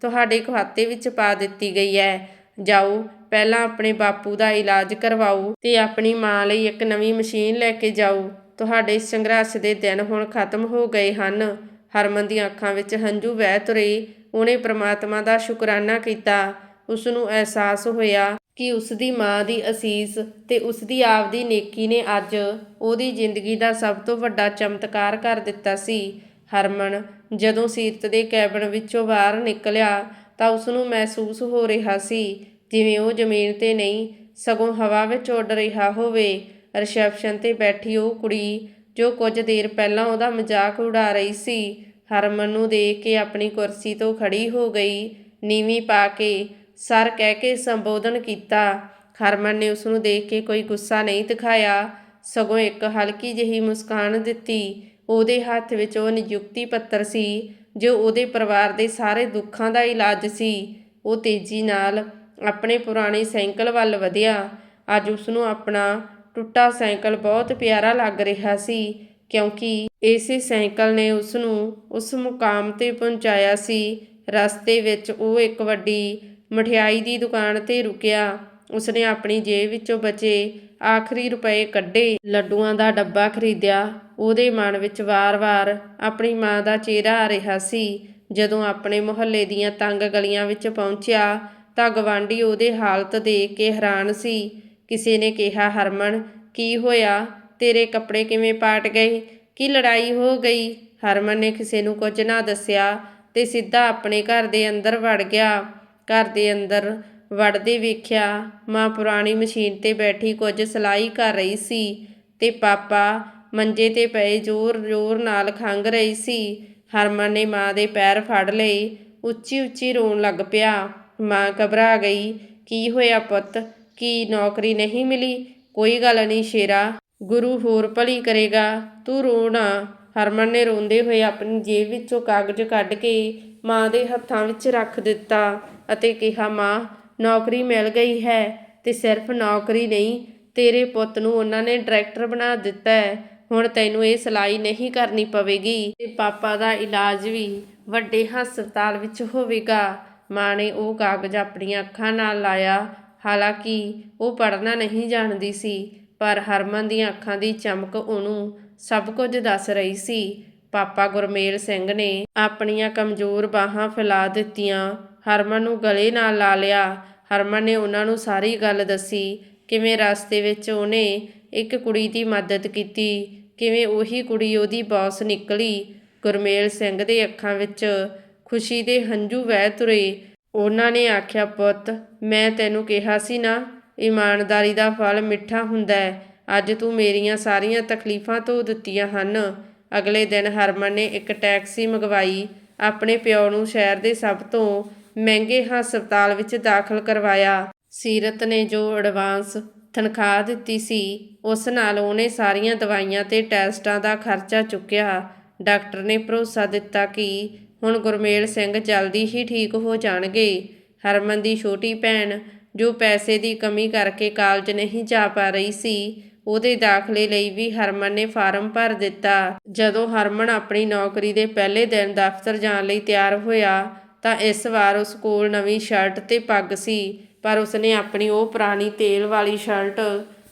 ਤੁਹਾਡੇ ਖਾਤੇ ਵਿੱਚ ਪਾ ਦਿੱਤੀ ਗਈ ਹੈ। ਜਾਓ, ਪਹਿਲਾਂ ਆਪਣੇ ਬਾਪੂ ਦਾ ਇਲਾਜ ਕਰਵਾਓ ਤੇ ਆਪਣੀ ਮਾਂ ਲਈ ਇੱਕ ਨਵੀਂ ਮਸ਼ੀਨ ਲੈ ਕੇ ਜਾਓ। ਤੁਹਾਡੇ ਸੰਘਰਸ਼ ਦੇ ਦਿਨ ਹੁਣ ਖਤਮ ਹੋ ਗਏ ਹਨ। ਹਰਮਨ ਦੀਆਂ ਅੱਖਾਂ ਵਿੱਚ ਹੰਝੂ ਵਹਿ ਤੁਰੇ, ਉਹਨੇ ਪ੍ਰਮਾਤਮਾ ਦਾ ਸ਼ੁਕਰਾਨਾ ਕੀਤਾ। ਉਸ ਨੂੰ ਅਹਿਸਾਸ ਹੋਇਆ ਕਿ ਉਸ ਦੀ ਮਾਂ ਦੀ ਅਸੀਸ ਤੇ ਉਸ ਦੀ ਆਪਦੀ ਨੇਕੀ ਨੇ ਅੱਜ ਉਹਦੀ ਜ਼ਿੰਦਗੀ ਦਾ ਸਭ ਤੋਂ ਵੱਡਾ ਚਮਤਕਾਰ ਕਰ ਦਿੱਤਾ ਸੀ। ਹਰਮਨ, ਜਦੋਂ ਸੀਰਤ ਦੇ ਕੈਬਨ ਵਿੱਚੋਂ ਬਾਹਰ ਨਿਕਲਿਆ ਤਾਂ ਉਸ ਨੂੰ ਮਹਿਸੂਸ ਹੋ ਰਿਹਾ ਸੀ, ਜਿਵੇਂ ਉਹ ਜ਼ਮੀਨ ਤੇ ਨਹੀਂ, ਸਗੋਂ ਹਵਾ ਵਿੱਚ ਉੱਡ ਰਿਹਾ ਹੋਵੇ। ਰਿਸੈਪਸ਼ਨ ਤੇ ਬੈਠੀ ਉਹ ਕੁੜੀ, ਜੋ ਕੁਝ ਦੇਰ ਪਹਿਲਾਂ ਉਹਦਾ ਮਜ਼ਾਕ ਉਡਾ ਰਹੀ ਸੀ, ਹਰਮਨ ਨੂੰ ਦੇਖ ਕੇ ਆਪਣੀ ਕੁਰਸੀ ਤੋਂ ਖੜੀ ਹੋ ਗਈ, ਨੀਵੀਂ ਪਾ ਕੇ ਸਰ ਕਹਿ ਕੇ ਸੰਬੋਧਨ ਕੀਤਾ। ਹਰਮਨ ਨੇ ਉਸ ਨੂੰ ਦੇਖ ਕੇ ਕੋਈ ਗੁੱਸਾ ਨਹੀਂ ਦਿਖਾਇਆ। ਸਗੋਂ ਇੱਕ ਹਲਕੀ ਜਿਹੀ ਮੁਸਕਾਨ ਦਿੱਤੀ। ਉਹਦੇ ਹੱਥ ਵਿੱਚ ਉਹ ਨਿਯੁਕਤੀ ਪੱਤਰ ਸੀ, ਜੋ ਉਹਦੇ ਪਰਿਵਾਰ ਦੇ ਸਾਰੇ ਦੁੱਖਾਂ ਦਾ ਇਲਾਜ ਸੀ। ਉਹ ਤੇਜ਼ੀ ਨਾਲ ਆਪਣੇ ਪੁਰਾਣੇ ਸਾਈਕਲ ਵੱਲ ਵਧਿਆ। ਅੱਜ ਉਸ ਨੂੰ ਆਪਣਾ ਟੁੱਟਾ ਸਾਈਕਲ ਬਹੁਤ ਪਿਆਰਾ ਲੱਗ ਰਿਹਾ ਸੀ, ਕਿਉਂਕਿ ਇਸੇ ਸਾਈਕਲ ਨੇ ਉਸ ਨੂੰ ਉਸ ਮੁਕਾਮ ਤੇ ਪਹੁੰਚਾਇਆ ਸੀ। ਰਸਤੇ ਵਿੱਚ ਉਹ ਇੱਕ ਵੱਡੀ ਮਠਿਆਈ ਦੀ ਦੁਕਾਨ ਤੇ ਰੁਕਿਆ। ਉਸਨੇ ਆਪਣੀ ਜੇਬ ਵਿੱਚੋਂ ਬਚੇ ਆਖਰੀ ਰੁਪਏ ਕੱਢੇ। ਲੱਡੂਆਂ ਦਾ ਡੱਬਾ ਖਰੀਦਿਆ। ਉਹਦੇ ਮਨ ਵਿੱਚ ਵਾਰ-ਵਾਰ ਆਪਣੀ ਮਾਂ ਦਾ ਚਿਹਰਾ ਆ ਰਿਹਾ ਸੀ। ਜਦੋਂ ਆਪਣੇ ਮੁਹੱਲੇ ਦੀਆਂ ਤੰਗ ਗਲੀਆਂ ਵਿੱਚ ਪਹੁੰਚਿਆ ਤਾਂ ਗਵਾਂਢੀ ਉਹਦੇ ਹਾਲਤ ਦੇਖ ਕੇ ਹੈਰਾਨ ਸੀ। ਕਿਸੇ ਨੇ ਕਿਹਾ, ਹਰਮਨ, ਕੀ ਹੋਇਆ? ਤੇਰੇ ਕੱਪੜੇ ਕਿਵੇਂ ਪਾਟ ਗਏ? ਕੀ ਲੜਾਈ ਹੋ ਗਈ? ਹਰਮਨ ਨੇ ਕਿਸੇ ਨੂੰ ਕੁਝ ਨਾ ਦੱਸਿਆ ਤੇ ਸਿੱਧਾ ਆਪਣੇ ਘਰ ਦੇ ਅੰਦਰ ਵੜ ਗਿਆ। ਘਰ ਦੇ ਅੰਦਰ ਵੜਦੇ ਵੇਖਿਆ, ਮਾਂ ਪੁਰਾਣੀ ਮਸ਼ੀਨ ਤੇ ਬੈਠੀ ਕੁਝ ਸਿਲਾਈ ਕਰ ਰਹੀ ਸੀ ਤੇ ਪਾਪਾ ਮੰਜੇ ਤੇ ਪਏ ਜ਼ੋਰ-ਜ਼ੋਰ ਨਾਲ ਖੰਗ ਰਹੀ ਸੀ। ਹਰਮਨ ਨੇ ਮਾਂ ਦੇ ਪੈਰ ਫੜ ਲਏ ਉੱਚੀ-ਉੱਚੀ ਰੋਣ ਲੱਗ ਪਿਆ। ਮਾਂ ਘਬਰਾ ਗਈ, ਕੀ ਹੋਇਆ ਪੁੱਤ? ਕੀ ਨੌਕਰੀ ਨਹੀਂ ਮਿਲੀ? ਕੋਈ ਗੱਲ ਨਹੀਂ ਸ਼ੇਰਾ, ਗੁਰੂ ਹੋਰ ਭਲੀ ਕਰੇਗਾ, ਤੂੰ ਰੋਣਾ ਹਰਮਨ ਨੇ ਰੋਂਦੇ ਹੋਏ ਆਪਣੀ ਜੇਬ ਵਿੱਚੋਂ ਕਾਗਜ਼ ਕੱਢ ਕੇ ਮਾਂ ਦੇ ਹੱਥਾਂ ਵਿੱਚ ਰੱਖ ਦਿੱਤਾ ਅਤੇ ਕਿਹਾ, ਮਾਂ, ਨੌਕਰੀ ਮਿਲ ਗਈ ਹੈ ਤੇ ਸਿਰਫ ਨੌਕਰੀ ਨਹੀਂ, ਤੇਰੇ ਪੁੱਤ ਨੂੰ ਉਹਨਾਂ ਨੇ ਡਾਇਰੈਕਟਰ ਬਣਾ ਦਿੱਤਾ ਹੈ। ਹੁਣ ਤੈਨੂੰ ਇਹ ਸਿਲਾਈ ਨਹੀਂ ਕਰਨੀ ਪਵੇਗੀ ਤੇ ਪਾਪਾ ਦਾ ਇਲਾਜ ਵੀ ਵੱਡੇ ਹਸਪਤਾਲ ਵਿੱਚ ਹੋਵੇਗਾ। ਮਾਂ ਨੇ ਉਹ ਕਾਗਜ਼ ਆਪਣੀਆਂ ਅੱਖਾਂ ਨਾਲ ਲਾਇਆ। ਹਾਲਾਂਕਿ ਉਹ ਪੜ੍ਹਨਾ ਨਹੀਂ ਜਾਣਦੀ ਸੀ, ਪਰ ਹਰਮਨ ਦੀਆਂ ਅੱਖਾਂ ਦੀ ਚਮਕ ਉਹਨੂੰ ਸਭ ਕੁਝ ਦੱਸ ਰਹੀ ਸੀ। ਪਾਪਾ ਗੁਰਮੇਲ ਸਿੰਘ ਨੇ ਆਪਣੀਆਂ ਕਮਜ਼ੋਰ ਬਾਹਾਂ ਫੈਲਾ ਦਿੱਤੀਆਂ। ਹਰਮਨ ਨੂੰ ਗਲੇ ਨਾਲ ਲਾ ਲਿਆ। ਹਰਮਨ ਨੇ ਉਹਨਾਂ ਨੂੰ ਸਾਰੀ ਗੱਲ ਦੱਸੀ। ਕਿਵੇਂ ਰਸਤੇ ਵਿੱਚ ਉਹਨੇ ਇੱਕ ਕੁੜੀ ਦੀ ਮਦਦ ਕੀਤੀ, ਕਿਵੇਂ ਉਹੀ ਕੁੜੀ ਉਹਦੀ ਬੌਸ ਨਿਕਲੀ। ਗੁਰਮੇਲ ਸਿੰਘ ਦੇ ਅੱਖਾਂ ਵਿੱਚ ਖੁਸ਼ੀ ਦੇ ਹੰਝੂ ਵਹਿ ਤੁਰੇ। ਉਹਨਾਂ ਨੇ ਆਖਿਆ, ਪੁੱਤ, ਮੈਂ ਤੈਨੂੰ ਕਿਹਾ ਸੀ ਨਾ, ਇਮਾਨਦਾਰੀ ਦਾ ਫਲ ਮਿੱਠਾ ਹੁੰਦਾ ਹੈ। ਅੱਜ ਤੂੰ ਮੇਰੀਆਂ ਸਾਰੀਆਂ ਤਕਲੀਫਾਂ ਧੋ ਦਿੱਤੀਆਂ ਹਨ। ਅਗਲੇ ਦਿਨ ਹਰਮਨ ਨੇ ਇੱਕ ਟੈਕਸੀ ਮੰਗਵਾਈ। ਆਪਣੇ ਪਿਓ ਨੂੰ ਸ਼ਹਿਰ ਦੇ ਸਭ ਤੋਂ ਮਹਿੰਗੇ ਹਸਪਤਾਲ ਵਿੱਚ ਦਾਖਲ ਕਰਵਾਇਆ। ਸੀਰਤ ਨੇ ਜੋ ਐਡਵਾਂਸ ਤਨਖਾਹ ਦਿੱਤੀ ਸੀ, ਉਸ ਨਾਲ ਉਹਨੇ ਸਾਰੀਆਂ ਦਵਾਈਆਂ ਤੇ ਟੈਸਟਾਂ ਦਾ ਖਰਚਾ ਚੁੱਕਿਆ। ਡਾਕਟਰ ਨੇ ਭਰੋਸਾ ਦਿੱਤਾ ਕਿ ਹੁਣ ਗੁਰਮੇਲ ਸਿੰਘ ਜਲਦੀ ਹੀ ਠੀਕ ਹੋ ਜਾਣਗੇ। ਹਰਮਨ ਦੀ ਛੋਟੀ ਭੈਣ, ਜੋ ਪੈਸੇ ਦੀ ਕਮੀ ਕਰਕੇ ਕਾਲਜ ਨਹੀਂ ਜਾ ਪਾ ਰਹੀ ਸੀ ਉਹਦੇ ਦਾਖਲੇ ਲਈ ਵੀ ਹਰਮਨ ਨੇ ਫਾਰਮ ਭਰ ਦਿੱਤਾ। ਜਦੋਂ ਹਰਮਨ ਆਪਣੀ ਨੌਕਰੀ ਦੇ ਪਹਿਲੇ ਦਿਨ ਦਫ਼ਤਰ ਜਾਣ ਲਈ ਤਿਆਰ ਹੋਇਆ, ਤਾਂ ਇਸ ਵਾਰ ਉਸ ਕੋਲ ਨਵੀਂ ਸ਼ਰਟ ਤੇ ਪੱਗ ਸੀ, ਪਰ ਉਸਨੇ ਆਪਣੀ ਉਹ ਪੁਰਾਣੀ ਤੇਲ ਵਾਲੀ ਸ਼ਰਟ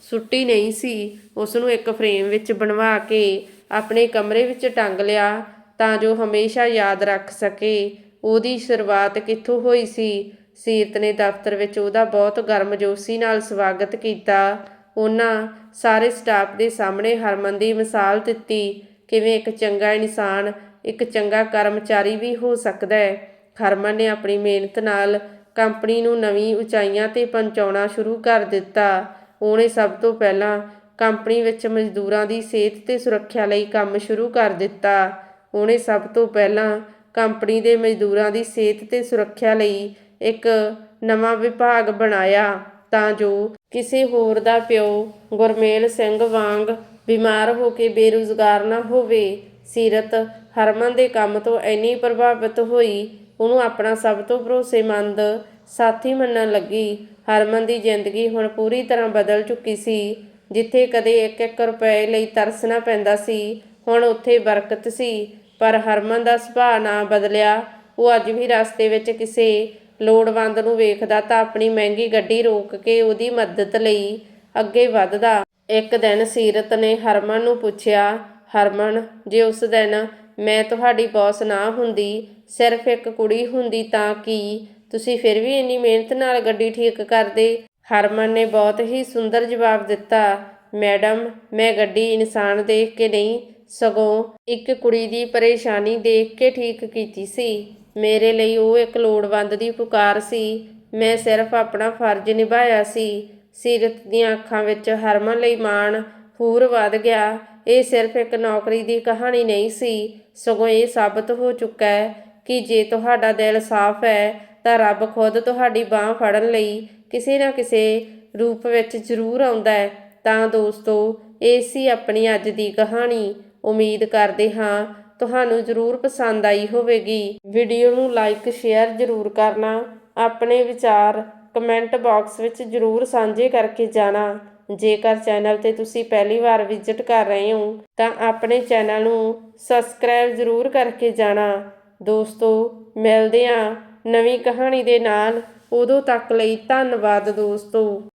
ਸੁੱਟੀ ਨਹੀਂ ਸੀ। ਉਸ ਨੂੰ ਇੱਕ ਫਰੇਮ ਵਿੱਚ ਬਣਵਾ ਕੇ ਆਪਣੇ ਕਮਰੇ ਵਿੱਚ ਟੰਗ ਲਿਆ ਤਾਂ ਜੋ ਹਮੇਸ਼ਾ ਯਾਦ ਰੱਖ ਸਕੇ। ਉਹਦੀ ਸ਼ੁਰੂਆਤ ਕਿੱਥੋਂ ਹੋਈ ਸੀ? ਸੀਰਤ ਨੇ ਦਫ਼ਤਰ ਵਿੱਚ ਉਹਦਾ ਬਹੁਤ ਗਰਮਜੋਸ਼ੀ ਨਾਲ ਸਵਾਗਤ ਕੀਤਾ। ਉਹਨਾਂ ਸਾਰੇ ਸਟਾਫ ਦੇ ਸਾਹਮਣੇ ਹਰਮਨ ਦੀ ਮਿਸਾਲ ਦਿੱਤੀ, ਕਿਵੇਂ ਇੱਕ ਚੰਗਾ ਇਨਸਾਨ, ਇੱਕ ਚੰਗਾ ਕਰਮਚਾਰੀ ਵੀ ਹੋ ਸਕਦਾ ਹੈ? ਹਰਮਨ ਨੇ ਆਪਣੀ ਮਿਹਨਤ ਨਾਲ ਕੰਪਨੀ ਨੂੰ ਨਵੀਂ ਉਚਾਈਆਂ ਤੇ ਪਹੁੰਚਾਉਣਾ ਸ਼ੁਰੂ ਕਰ ਦਿੱਤਾ। ਉਹਨੇ ਸਭ ਤੋਂ ਪਹਿਲਾਂ ਕੰਪਨੀ ਵਿੱਚ ਮਜ਼ਦੂਰਾਂ ਦੀ ਸਿਹਤ ਤੇ ਸੁਰੱਖਿਆ ਲਈ ਕੰਮ ਸ਼ੁਰੂ ਕਰ ਦਿੱਤਾ। ਉਹਨੇ ਸਭ ਤੋਂ ਪਹਿਲਾਂ ਕੰਪਨੀ ਦੇ ਮਜ਼ਦੂਰਾਂ ਦੀ ਸਿਹਤ ਤੇ ਸੁਰੱਖਿਆ ਲਈ ਇੱਕ ਨਵਾਂ ਵਿਭਾਗ ਬਣਾਇਆ। ਤਾਂ ਜੋ ਕਿਸੇ ਹੋਰ ਦਾ ਪਿਓ ਗੁਰਮੇਲ ਸਿੰਘ ਵਾਂਗ ਬਿਮਾਰ ਹੋ ਕੇ ਬੇਰੁਜ਼ਗਾਰ ਨਾ ਹੋਵੇ। ਸੀਰਤ ਹਰਮਨ ਦੇ ਕੰਮ ਤੋਂ ਇੰਨੀ ਪ੍ਰਭਾਵਿਤ ਹੋਈ, ਉਹਨੂੰ ਆਪਣਾ ਸਭ ਤੋਂ ਭਰੋਸੇਮੰਦ ਸਾਥੀ ਮੰਨਣ ਲੱਗੀ। ਹਰਮਨ ਦੀ ਜ਼ਿੰਦਗੀ ਹੁਣ ਪੂਰੀ ਤਰ੍ਹਾਂ ਬਦਲ ਚੁੱਕੀ ਸੀ, ਜਿੱਥੇ ਕਦੇ 1-1 ਰੁਪਏ ਲਈ ਤਰਸਣਾ ਪੈਂਦਾ ਸੀ, ਹੁਣ ਉੱਥੇ ਬਰਕਤ ਸੀ। ਪਰ ਹਰਮਨ ਦਾ ਸੁਭਾਅ ਨਾ ਬਦਲਿਆ, ਉਹ ਅੱਜ ਵੀ ਰਸਤੇ ਵਿੱਚ ਕਿਸੇ ਲੋੜਵੰਦ ਨੂੰ ਵੇਖਦਾ ਤਾਂ ਆਪਣੀ ਮਹਿੰਗੀ ਗੱਡੀ ਰੋਕ ਕੇ ਉਹਦੀ ਮਦਦ ਲਈ ਅੱਗੇ ਵੱਧਦਾ। ਇੱਕ ਦਿਨ ਸੀਰਤ ਨੇ ਹਰਮਨ ਨੂੰ ਪੁੱਛਿਆ, ਹਰਮਨ, ਜੇ ਉਸ ਦਿਨ ਮੈਂ ਤੁਹਾਡੀ ਬੌਸ ਨਾ ਹੁੰਦੀ, ਸਿਰਫ ਇੱਕ ਕੁੜੀ ਹੁੰਦੀ ਤਾਂ ਕੀ ਤੁਸੀਂ ਫਿਰ ਵੀ ਇੰਨੀ ਮਿਹਨਤ ਨਾਲ ਗੱਡੀ ਠੀਕ ਕਰਦੇ? ਹਰਮਨ ਨੇ ਬਹੁਤ ਹੀ ਸੁੰਦਰ ਜਵਾਬ ਦਿੱਤਾ, ਮੈਡਮ, ਮੈਂ ਗੱਡੀ ਇਨਸਾਨ ਦੇਖ ਕੇ ਨਹੀਂ, ਸਗੋਂ ਇੱਕ ਕੁੜੀ ਦੀ ਪਰੇਸ਼ਾਨੀ ਦੇਖ ਕੇ ਠੀਕ ਕੀਤੀ ਸੀ। ਮੇਰੇ ਲਈ ਉਹ ਇੱਕ ਲੋੜਵੰਦ ਦੀ ਪੁਕਾਰ ਸੀ। ਮੈਂ ਸਿਰਫ ਆਪਣਾ ਫਰਜ਼ ਨਿਭਾਇਆ ਸੀ। ਸੀਰਤ ਦੀਆਂ ਅੱਖਾਂ ਵਿੱਚ ਹਰਮਨ ਲਈ ਮਾਣ ਹੋਰ ਵੱਧ ਗਿਆ। ਇਹ ਸਿਰਫ ਇੱਕ ਨੌਕਰੀ ਦੀ ਕਹਾਣੀ ਨਹੀਂ ਸੀ। ਸਗੋਂ ਇਹ ਸਾਬਤ ਹੋ ਚੁੱਕਾ ਹੈ ਕਿ ਜੇ ਤੁਹਾਡਾ ਦਿਲ ਸਾਫ਼ ਹੈ, ਤਾਂ ਰੱਬ ਖੁਦ ਤੁਹਾਡੀ ਬਾਹ ਫੜਨ ਲਈ ਕਿਸੇ ਨਾ ਕਿਸੇ ਰੂਪ ਵਿੱਚ ਜ਼ਰੂਰ ਆਉਂਦਾ ਹੈ। ਤਾਂ ਦੋਸਤੋ, ਇਹ ਸੀ ਆਪਣੀ ਅੱਜ ਦੀ ਕਹਾਣੀ। ਉਮੀਦ ਕਰਦੇ ਹਾਂ ਤੁਹਾਨੂੰ ਜ਼ਰੂਰ ਪਸੰਦ ਆਈ ਹੋਵੇਗੀ। ਵੀਡੀਓ ਨੂੰ ਲਾਈਕ, ਸ਼ੇਅਰ ਜ਼ਰੂਰ ਕਰਨਾ। ਆਪਣੇ ਵਿਚਾਰ ਕਮੈਂਟ ਬਾਕਸ ਵਿੱਚ ਜ਼ਰੂਰ ਸਾਂਝੇ ਕਰਕੇ ਜਾਣਾ। ਜੇਕਰ ਚੈਨਲ ਤੇ ਤੁਸੀਂ ਪਹਿਲੀ ਵਾਰ ਵਿਜ਼ਿਟ ਕਰ ਰਹੇ ਹੋ, ਤਾਂ ਆਪਣੇ ਚੈਨਲ ਨੂੰ ਸਬਸਕ੍ਰਾਈਬ ਜ਼ਰੂਰ ਕਰਕੇ ਜਾਣਾ। ਦੋਸਤੋ, ਮਿਲਦੇ ਹਾਂ ਨਵੀਂ ਕਹਾਣੀ ਦੇ ਨਾਲ। ਉਦੋਂ ਤੱਕ ਲਈ ਧੰਨਵਾਦ ਦੋਸਤੋ।